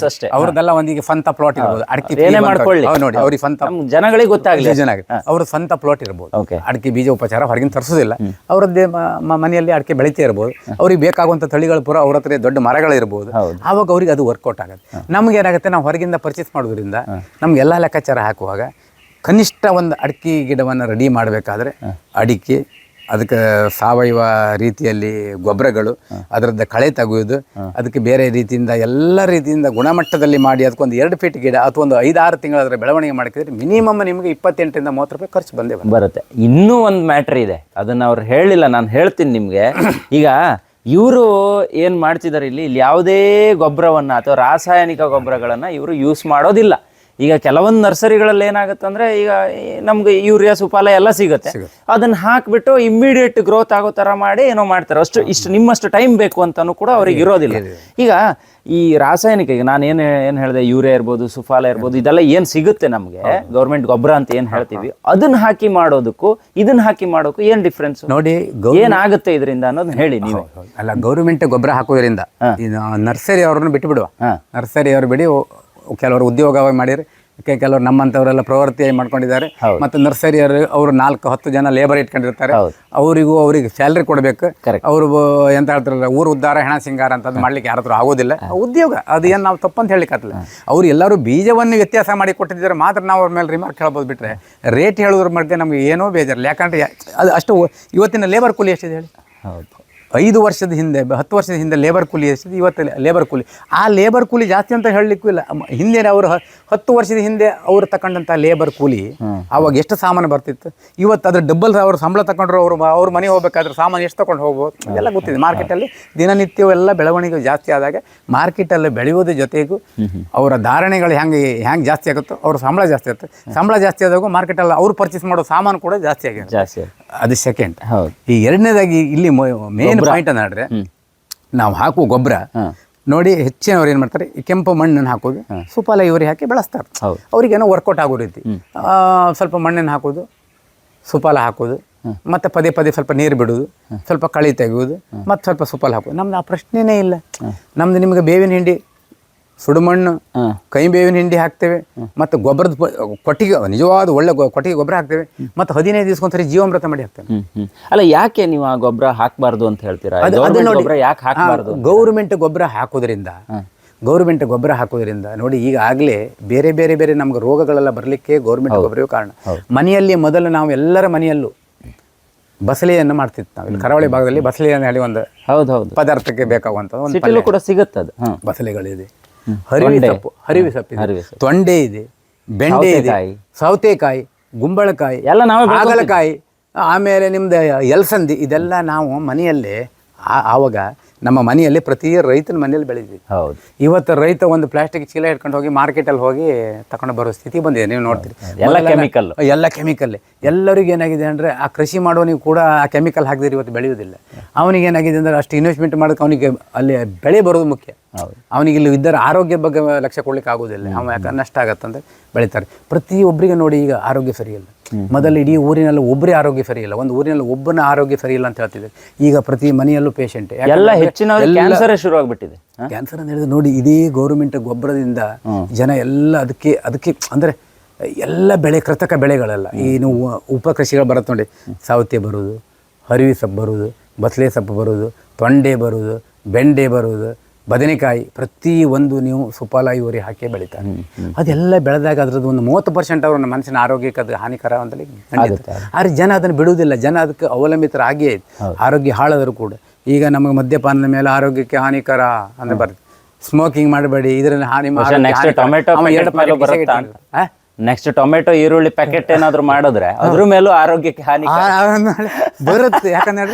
ಅಷ್ಟೇ ಅವ್ರದ್ದೆಲ್ಲ ಒಂದೀಗ ಸ್ವಂತ ಪ್ಲಾಟ್ ಇರ್ಬೋದು. ಅಡಕೆ ಏನೇ ಮಾಡ್ಕೊಳ್ಳಿ. ನೋಡಿ ಅವ್ರಿಗೆ ಸ್ವಂತ ಜನಗಳಿಗೆ ಗೊತ್ತಾಗಲಿ. ಜನ ಅವ್ರ ಸ್ವಂತ ಪ್ಲಾಟ್ ಇರ್ಬೋದು. ಅಡಕೆ ಬೀಜ ಉಪಚಾರ ಹೊರಗಿನ ತರಿಸೋದಿಲ್ಲ. ಅವರದ್ದೇ ಮನೆಯಲ್ಲಿ ಅಡಕೆ ಬೆಳಿತಾ ಇರ್ಬೋದು. ಅವ್ರಿಗೆ ಬೇಕಾಗುವಂತ ತಳಿಗಳು ಪೂರ ಅವ್ರ ಹತ್ರ ದೊಡ್ಡ ಮರಗಳಿರ್ಬೋದು ಅವಾಗ ಅವ್ರಿಗೆ ಅದು ವರ್ಕೌಟ್ ಆಗುತ್ತೆ. ನಮ್ಗೆ ಏನಾಗುತ್ತೆ ನಾವು ಹೊರಗಿಂದ ಪರ್ಚೇಸ್ ಮಾಡೋದ್ರಿಂದ ನಮ್ಗೆ ಎಲ್ಲ ಲೆಕ್ಕಾಚಾರ ಹಾಕುವಾಗ ಕನಿಷ್ಠ ಒಂದು ಅಡಿಕೆ ಗಿಡವನ್ನು ರೆಡಿ ಮಾಡಬೇಕಾದ್ರೆ ಅಡಿಕೆ ಅದಕ್ಕೆ ಸಾವಯವ ರೀತಿಯಲ್ಲಿ ಗೊಬ್ಬರಗಳು ಅದರದ್ದು ಕಳೆ ತೆಗೆಯೋದು ಅದಕ್ಕೆ ಬೇರೆ ರೀತಿಯಿಂದ ಎಲ್ಲ ರೀತಿಯಿಂದ ಗುಣಮಟ್ಟದಲ್ಲಿ ಮಾಡಿ ಅದಕ್ಕೊಂದು ಎರಡು ಫೀಟ್ ಗಿಡ ಅಥವಾ ಒಂದು ಐದಾರು ತಿಂಗಳ ಅದರ ಬೆಳವಣಿಗೆ ಮಾಡಿದ್ರೆ ಮಿನಿಮಮ್ ನಿಮಗೆ ಇಪ್ಪತ್ತೆಂಟರಿಂದ ಮೂವತ್ತು ರೂಪಾಯಿ ಖರ್ಚು ಬಂದೇ ಬರುತ್ತೆ. ಬರುತ್ತೆ. ಇನ್ನೂ ಒಂದು ಮ್ಯಾಟ್ರ್ ಇದೆ. ಅದನ್ನು ಅವ್ರು ಹೇಳಿಲ್ಲ ನಾನು ಹೇಳ್ತೀನಿ ನಿಮಗೆ. ಈಗ ಇವರು ಏನು ಮಾಡ್ತಿದ್ದಾರೆ ಇಲ್ಲಿ? ಇಲ್ಲಿ ಯಾವುದೇ ಗೊಬ್ಬರವನ್ನು ಅಥವಾ ರಾಸಾಯನಿಕ ಗೊಬ್ಬರಗಳನ್ನು ಇವರು ಯೂಸ್ ಮಾಡೋದಿಲ್ಲ. ಈಗ ಕೆಲವೊಂದು ನರ್ಸರಿಗಳಲ್ಲಿ ಏನಾಗುತ್ತೆ ಅಂದ್ರೆ ಈಗ ನಮ್ಗೆ ಯೂರಿಯಾ ಸುಪಾಲ ಎಲ್ಲ ಸಿಗುತ್ತೆ. ಅದನ್ನ ಹಾಕಿಬಿಟ್ಟು ಇಮ್ಮಿಡಿಯೇಟ್ ಗ್ರೋತ್ ಆಗೋ ತರ ಮಾಡಿ ಏನೋ ಮಾಡ್ತಾರೆ. ಅಷ್ಟು ಇಷ್ಟು ನಿಮ್ಮಷ್ಟು ಟೈಮ್ ಬೇಕು ಅಂತಾನೂ ಕೂಡ ಅವ್ರಿಗೆ ಇರೋದಿಲ್ಲ. ಈಗ ಈ ರಾಸಾಯನಿಕ ಈಗ ನಾನು ಏನು ಏನು ಹೇಳಿದೆ ಯೂರಿಯಾ ಇರ್ಬೋದು ಸುಫಾಲ ಇರ್ಬೋದು ಇದೆಲ್ಲ ಏನು ಸಿಗುತ್ತೆ ನಮಗೆ? ಗೌರ್ಮೆಂಟ್ ಗೊಬ್ಬರ ಅಂತ ಏನು ಹೇಳ್ತೀವಿ? ಅದನ್ನ ಹಾಕಿ ಮಾಡೋದಕ್ಕೂ ಇದನ್ನ ಹಾಕಿ ಮಾಡೋಕ್ಕೂ ಏನು ಡಿಫ್ರೆನ್ಸ್ ನೋಡಿ ಏನಾಗುತ್ತೆ ಇದರಿಂದ ಅನ್ನೋದನ್ನ ಹೇಳಿ ನೀವು. ಅಲ್ಲ ಗೌರ್ಮೆಂಟ್ ಗೊಬ್ಬರ ಹಾಕೋದ್ರಿಂದ ನರ್ಸರಿ ಅವ್ರನ್ನ ಬಿಟ್ಟು ಬಿಡುವ ನರ್ಸರಿ ಅವ್ರು ಬಿಡಿ ಕೆಲವರು ಉದ್ಯೋಗ ಮಾಡಿರಿ ಕೆಲವರು ನಮ್ಮಂಥವರೆಲ್ಲ ಪ್ರವೃತ್ತಿಯಾಗಿ ಮಾಡ್ಕೊಂಡಿದ್ದಾರೆ. ಮತ್ತು ನರ್ಸರಿ ಅವರು ನಾಲ್ಕು ಹತ್ತು ಜನ ಲೇಬರ್ ಇಟ್ಕೊಂಡಿರ್ತಾರೆ. ಅವರಿಗೂ ಅವರಿಗೆ ಸ್ಯಾಲ್ರಿ ಕೊಡಬೇಕು. ಅವರು ಎಂತ ಹೇಳ್ತಾರಲ್ಲ ಊರು ಉದ್ದಾರ ಹೆಣ ಸಿಂಗಾರ ಅಂತ ಮಾಡ್ಲಿಕ್ಕೆ ಯಾರಾದ್ರೂ ಆಗೋದಿಲ್ಲ. ಉದ್ಯೋಗ. ಅದು ಏನು ನಾವು ತಪ್ಪಂತ ಹೇಳಿಕತ್ತಲ್ಲ ಅವ್ರು ಎಲ್ಲರೂ ಬೀಜವನ್ನು ವ್ಯತ್ಯಾಸ ಮಾಡಿ ಕೊಟ್ಟಿದ್ದಾರೆ. ಮಾತ್ರ ನಾವು ಅವ್ರ ಮೇಲೆ ರಿಮಾರ್ಕ್ ಹೇಳ್ಬೋದು ಬಿಟ್ರೆ ರೇಟ್ ಹೇಳೋದ್ರ ಮಧ್ಯೆ ನಮಗೆ ಏನೋ ಬೇಜಾರಿಲ್ಲ. ಯಾಕಂದ್ರೆ ಅದು ಅಷ್ಟು ಇವತ್ತಿನ ಲೇಬರ್ ಕೂಲಿ ಎಷ್ಟಿದೆ ಹೇಳಿ? ಹೌದು. ಐದು ವರ್ಷದ ಹಿಂದೆ ಹತ್ತು ವರ್ಷದ ಹಿಂದೆ ಲೇಬರ್ ಕೂಲಿ ಎಷ್ಟಿದೆ ಇವತ್ತು ಲೇಬರ್ ಕೂಲಿ. ಆ ಲೇಬರ್ ಕೂಲಿ ಜಾಸ್ತಿ ಅಂತ ಹೇಳಲಿಕ್ಕೂ ಇಲ್ಲ. ಹಿಂದೆ ಅವರು ಹತ್ತು ವರ್ಷದ ಹಿಂದೆ ಅವರು ತಗೊಂಡಂಥ ಲೇಬರ್ ಕೂಲಿ ಅವಾಗ ಎಷ್ಟು ಸಾಮಾನು ಬರ್ತಿತ್ತು? ಇವತ್ತು ಅದ್ರ ಡಬ್ಬಲ್ ಅವರು ಸಂಬಳ ತಗೊಂಡ್ರು ಅವರು ಅವ್ರ ಮನೆಗೆ ಹೋಗ್ಬೇಕಾದ್ರೆ ಸಾಮಾನು ಎಷ್ಟು ತಗೊಂಡು ಹೋಗ್ಬೋದು? ಎಲ್ಲ ಗೊತ್ತಿದೆ. ಮಾರ್ಕೆಟಲ್ಲಿ ದಿನನಿತ್ಯವೆಲ್ಲ ಬೆಳವಣಿಗೆ ಜಾಸ್ತಿ ಆದಾಗ ಮಾರ್ಕೆಟಲ್ಲಿ ಬೆಳೆಯೋದ್ರ ಜೊತೆಗೂ ಅವರ ಧಾರಣೆಗಳು ಹೆಂಗೆ ಹೆಂಗೆ ಜಾಸ್ತಿ ಆಗುತ್ತೋ ಅವ್ರ ಸಂಬಳ ಜಾಸ್ತಿ ಆಗುತ್ತೆ. ಸಂಬಳ ಜಾಸ್ತಿ ಆದಾಗ ಮಾರ್ಕೆಟಲ್ಲಿ ಅವ್ರು ಪರ್ಚೇಸ್ ಮಾಡೋ ಸಾಮಾನು ಕೂಡ ಜಾಸ್ತಿ ಆಗಿದೆ. ಜಾಸ್ತಿ ಅದು ಸೆಕೆಂಡ್ ಹೌದು. ಈ ಎರಡನೇದಾಗಿ ಇಲ್ಲಿ ಮೇನ್ ಪಾಯಿಂಟ್ ಅಂದ್ರೆ ನಾವು ಹಾಕುವ ಗೊಬ್ಬರ ನೋಡಿ ಹೆಚ್ಚಿನವ್ರು ಏನು ಮಾಡ್ತಾರೆ ಈ ಕೆಂಪು ಮಣ್ಣನ್ನು ಹಾಕೋದು ಸುಪಾಲ ಇವರಿ ಹಾಕಿ ಬೆಳೆಸ್ತಾರೆ. ಅವ್ರಿಗೇನೋ ವರ್ಕೌಟ್ ಆಗೋ ರೀತಿ. ಸ್ವಲ್ಪ ಮಣ್ಣನ್ನು ಹಾಕೋದು ಸುಪಾಲ ಹಾಕೋದು ಮತ್ತೆ ಪದೇ ಪದೇ ಸ್ವಲ್ಪ ನೀರು ಬಿಡೋದು ಸ್ವಲ್ಪ ಕಳಿ ತೆಗೆಯೋದು ಮತ್ತೆ ಸ್ವಲ್ಪ ಸುಪಾಲ ಹಾಕೋದು. ನಮ್ದು ಆ ಪ್ರಶ್ನೆನೇ ಇಲ್ಲ. ನಮ್ದು ನಿಮಗೆ ಬೇವಿನ ಹಿಂಡಿ ಸುಡುಮಣ್ಣು ಕೈ ಬೇವಿನ ಹಿಂಡಿ ಹಾಕ್ತೇವೆ ಮತ್ತು ಗೊಬ್ಬರದ ಕೊಟ್ಟಿಗೆ ನಿಜವಾದ ಒಳ್ಳೆ ಕೊಟ್ಟಿಗೆ ಗೊಬ್ಬರ ಹಾಕ್ತೇವೆ ಮತ್ತು ಹದಿನೈದು ದಿವಸಕ್ಕೊಂದ್ಸರಿ ಜೀವಾಮೃತ ಮಾಡಿ ಹಾಕ್ತೇವೆ. ಅಲ್ಲ ಯಾಕೆ ನೀವು ಆ ಗೊಬ್ಬರ ಹಾಕಬಾರ್ದು ಅಂತ ಹೇಳ್ತೀರಾ. ಗೊಬ್ಬರ ಯಾಕೆ ಹಾಕಬಾರ್ದು? ಗೌರ್ಮೆಂಟ್ ಗೊಬ್ಬರ ಹಾಕೋದ್ರಿಂದ ಗೌರ್ಮೆಂಟ್ ಗೊಬ್ಬರ ಹಾಕೋದ್ರಿಂದ ನೋಡಿ ಈಗ ಆಗಲೇ ಬೇರೆ ಬೇರೆ ಬೇರೆ ನಮ್ಗೆ ರೋಗಗಳೆಲ್ಲ ಬರಲಿಕ್ಕೆ ಗೌರ್ಮೆಂಟ್ ಗೊಬ್ಬರವೇ ಕಾರಣ. ಮನೆಯಲ್ಲಿ ಮೊದಲು ನಾವು ಎಲ್ಲರ ಮನೆಯಲ್ಲೂ ಬಸಳೆಯನ್ನು ಮಾಡ್ತಿತ್ತು ನಾವು. ಇಲ್ಲಿ ಕರಾವಳಿ ಭಾಗದಲ್ಲಿ ಬಸಳೆ ಅಂತ ಹೇಳಿ ಒಂದು ಹೌದು ಹೌದು. ಪದಾರ್ಥಕ್ಕೆ ಬೇಕಾಗುವಂಥ ಒಂದು ಸಿಟಿಲೂ ಕೂಡ ಸಿಗುತ್ತೆ ಅದು ಹ್ಮ್ ಬಸಳೆಗಳಿದೆ. ಹರಿವಿ ಸೊಪ್ಪು ಹರಿವಿ ಸೊಪ್ಪು. ತೊಂಡೆ ಇದೆ ಬೆಂಡೆ ಇದೆ ಸೌತೆಕಾಯಿ. ಗುಂಬಳಕಾಯಿ ಎಲ್ಲ ನಾವು ಹಾಗಲಕಾಯಿ ಆಮೇಲೆ ನಿಮ್ದು ಎಲ್ಸಂದಿ ಇದೆಲ್ಲ ನಾವು ಮನೆಯಲ್ಲೇ ಆವಾಗ ನಮ್ಮ ಮನೆಯಲ್ಲಿ ಪ್ರತಿ ರೈತನ ಮನೆಯಲ್ಲಿ ಬೆಳೆದಿದ್ವಿ ಹೌದು. ಇವತ್ತು ರೈತ ಒಂದು ಪ್ಲಾಸ್ಟಿಕ್ ಚೀಲ ಇಟ್ಕೊಂಡು ಹೋಗಿ ಮಾರ್ಕೆಟಲ್ಲಿ ಹೋಗಿ ತಗೊಂಡು ಬರೋ ಸ್ಥಿತಿ ಬಂದಿದೆ. ನೀವು ನೋಡ್ತೀರಿ. ಎಲ್ಲ ಕೆಮಿಕಲ್. ಎಲ್ಲ ಕೆಮಿಕಲ್ ಎಲ್ಲರಿಗೂ ಏನಾಗಿದೆ ಅಂದರೆ ಆ ಕೃಷಿ ಮಾಡೋನಿಗೆ ಕೂಡ ಆ ಕೆಮಿಕಲ್ ಹಾಕಿದ್ರೆ ಇವತ್ತು ಬೆಳೆಯುವುದಿಲ್ಲ. ಅವನಿಗೆ ಏನಾಗಿದೆ ಅಂದರೆ ಅಷ್ಟು ಇನ್ವೆಸ್ಟ್ಮೆಂಟ್ ಮಾಡೋಕೆ ಅವನಿಗೆ ಅಲ್ಲಿ ಬೆಳೆ ಬರೋದು ಮುಖ್ಯ. ಅವನಿಗೆ ಇಲ್ಲಿ ಇದ್ದರೆ ಆರೋಗ್ಯ ಬಗ್ಗೆ ಲಕ್ಷ್ಯ ಕೊಡ್ಲಿಕ್ಕೆ ಆಗೋದಿಲ್ಲ ಅವನು ಯಾಕಂದ್ರೆ ನಷ್ಟ ಆಗತ್ತಂದ್ರೆ ಬೆಳಿತಾರೆ. ಪ್ರತಿಯೊಬ್ಬರಿಗೆ ನೋಡಿ ಈಗ ಆರೋಗ್ಯ ಸರಿಯಿಲ್ಲ. ಮೊದಲು ಇಡೀ ಊರಿನಲ್ಲಿ ಒಬ್ಬರೇ ಆರೋಗ್ಯ ಸರಿ ಇಲ್ಲ. ಒಂದು ಊರಿನಲ್ಲಿ ಒಬ್ಬನ ಆರೋಗ್ಯ ಸರಿ ಇಲ್ಲ ಅಂತ ಹೇಳ್ತಿದ್ದಾರೆ ಈಗ ಪ್ರತಿ ಮನೆಯಲ್ಲೂ ಪೇಷಂಟ್ ಎಲ್ಲ ಹೆಚ್ಚಿನ ಕ್ಯಾನ್ಸರ್ ಶುರು ಆಗಿಬಿಟ್ಟಿದೆ. ಕ್ಯಾನ್ಸರ್ ಅಂತ ಹೇಳಿದ್ರೆ ನೋಡಿ ಇದೇ ಗೌರ್ಮೆಂಟ್ ಗೊಬ್ಬರದಿಂದ ಜನ ಎಲ್ಲ ಅದಕ್ಕೆ ಅದಕ್ಕೆ ಅಂದರೆ ಎಲ್ಲ ಬೆಳೆ ಕೃತಕ ಬೆಳೆಗಳೆಲ್ಲ. ಈ ನೀವು ಉಪ ಕೃಷಿಗಳು ಬರುತ್ತೆ ನೋಡಿ. ಸೌತೆ ಬರುವುದು ಹರಿವಿ ಸೊಪ್ಪು ಬರುವುದು ಬಸಳೆ ಸೊಪ್ಪು ಬರುವುದು ತೊಂಡೆ ಬರುವುದು ಬೆಂಡೆ ಬರುವುದು ಬದನೆಕಾಯಿ ಪ್ರತಿ ಒಂದು ನೀವು ಸುಪಾಲ ಇವರಿ ಹಾಕಿ ಬೆಳಿತಾರೆ. ಅದೆಲ್ಲ ಬೆಳೆದಾಗ ಅದ್ರದ್ದು ಒಂದು ಮೂವತ್ತು ಪರ್ಸೆಂಟ್ ಅವ್ರ ಮನಸ್ಸಿನ ಆರೋಗ್ಯಕ್ಕೆ ಅದು ಹಾನಿಕರ ಅಂತಲೇ ಖಂಡಿತ. ಆದರೆ ಜನ ಅದನ್ನು ಬಿಡುವುದಿಲ್ಲ. ಜನ ಅದಕ್ಕೆ ಅವಲಂಬಿತರಾಗಿಯೇ ಆರೋಗ್ಯ ಹಾಳಾದರೂ ಕೂಡ. ಈಗ ನಮಗೆ ಮದ್ಯಪಾನದ ಮೇಲೆ ಆರೋಗ್ಯಕ್ಕೆ ಹಾನಿಕರ ಅಂತ ಬರ್ತದೆ. ಸ್ಮೋಕಿಂಗ್ ಮಾಡಬೇಡಿ ಇದರಲ್ಲಿ ಹಾನಿ ಟೊಮೆಟೊ ನೆಕ್ಸ್ಟ್ ಟೊಮೆಟೊ ಈರುಳ್ಳಿ ಪ್ಯಾಕೆಟ್ ಏನಾದ್ರು ಮಾಡಿದ್ರೆ ಅದ್ರ ಮೇಲೂ ಆರೋಗ್ಯಕ್ಕೆ ಹಾನಿ ಬರುತ್ತೆ. ಯಾಕಂದ್ರೆ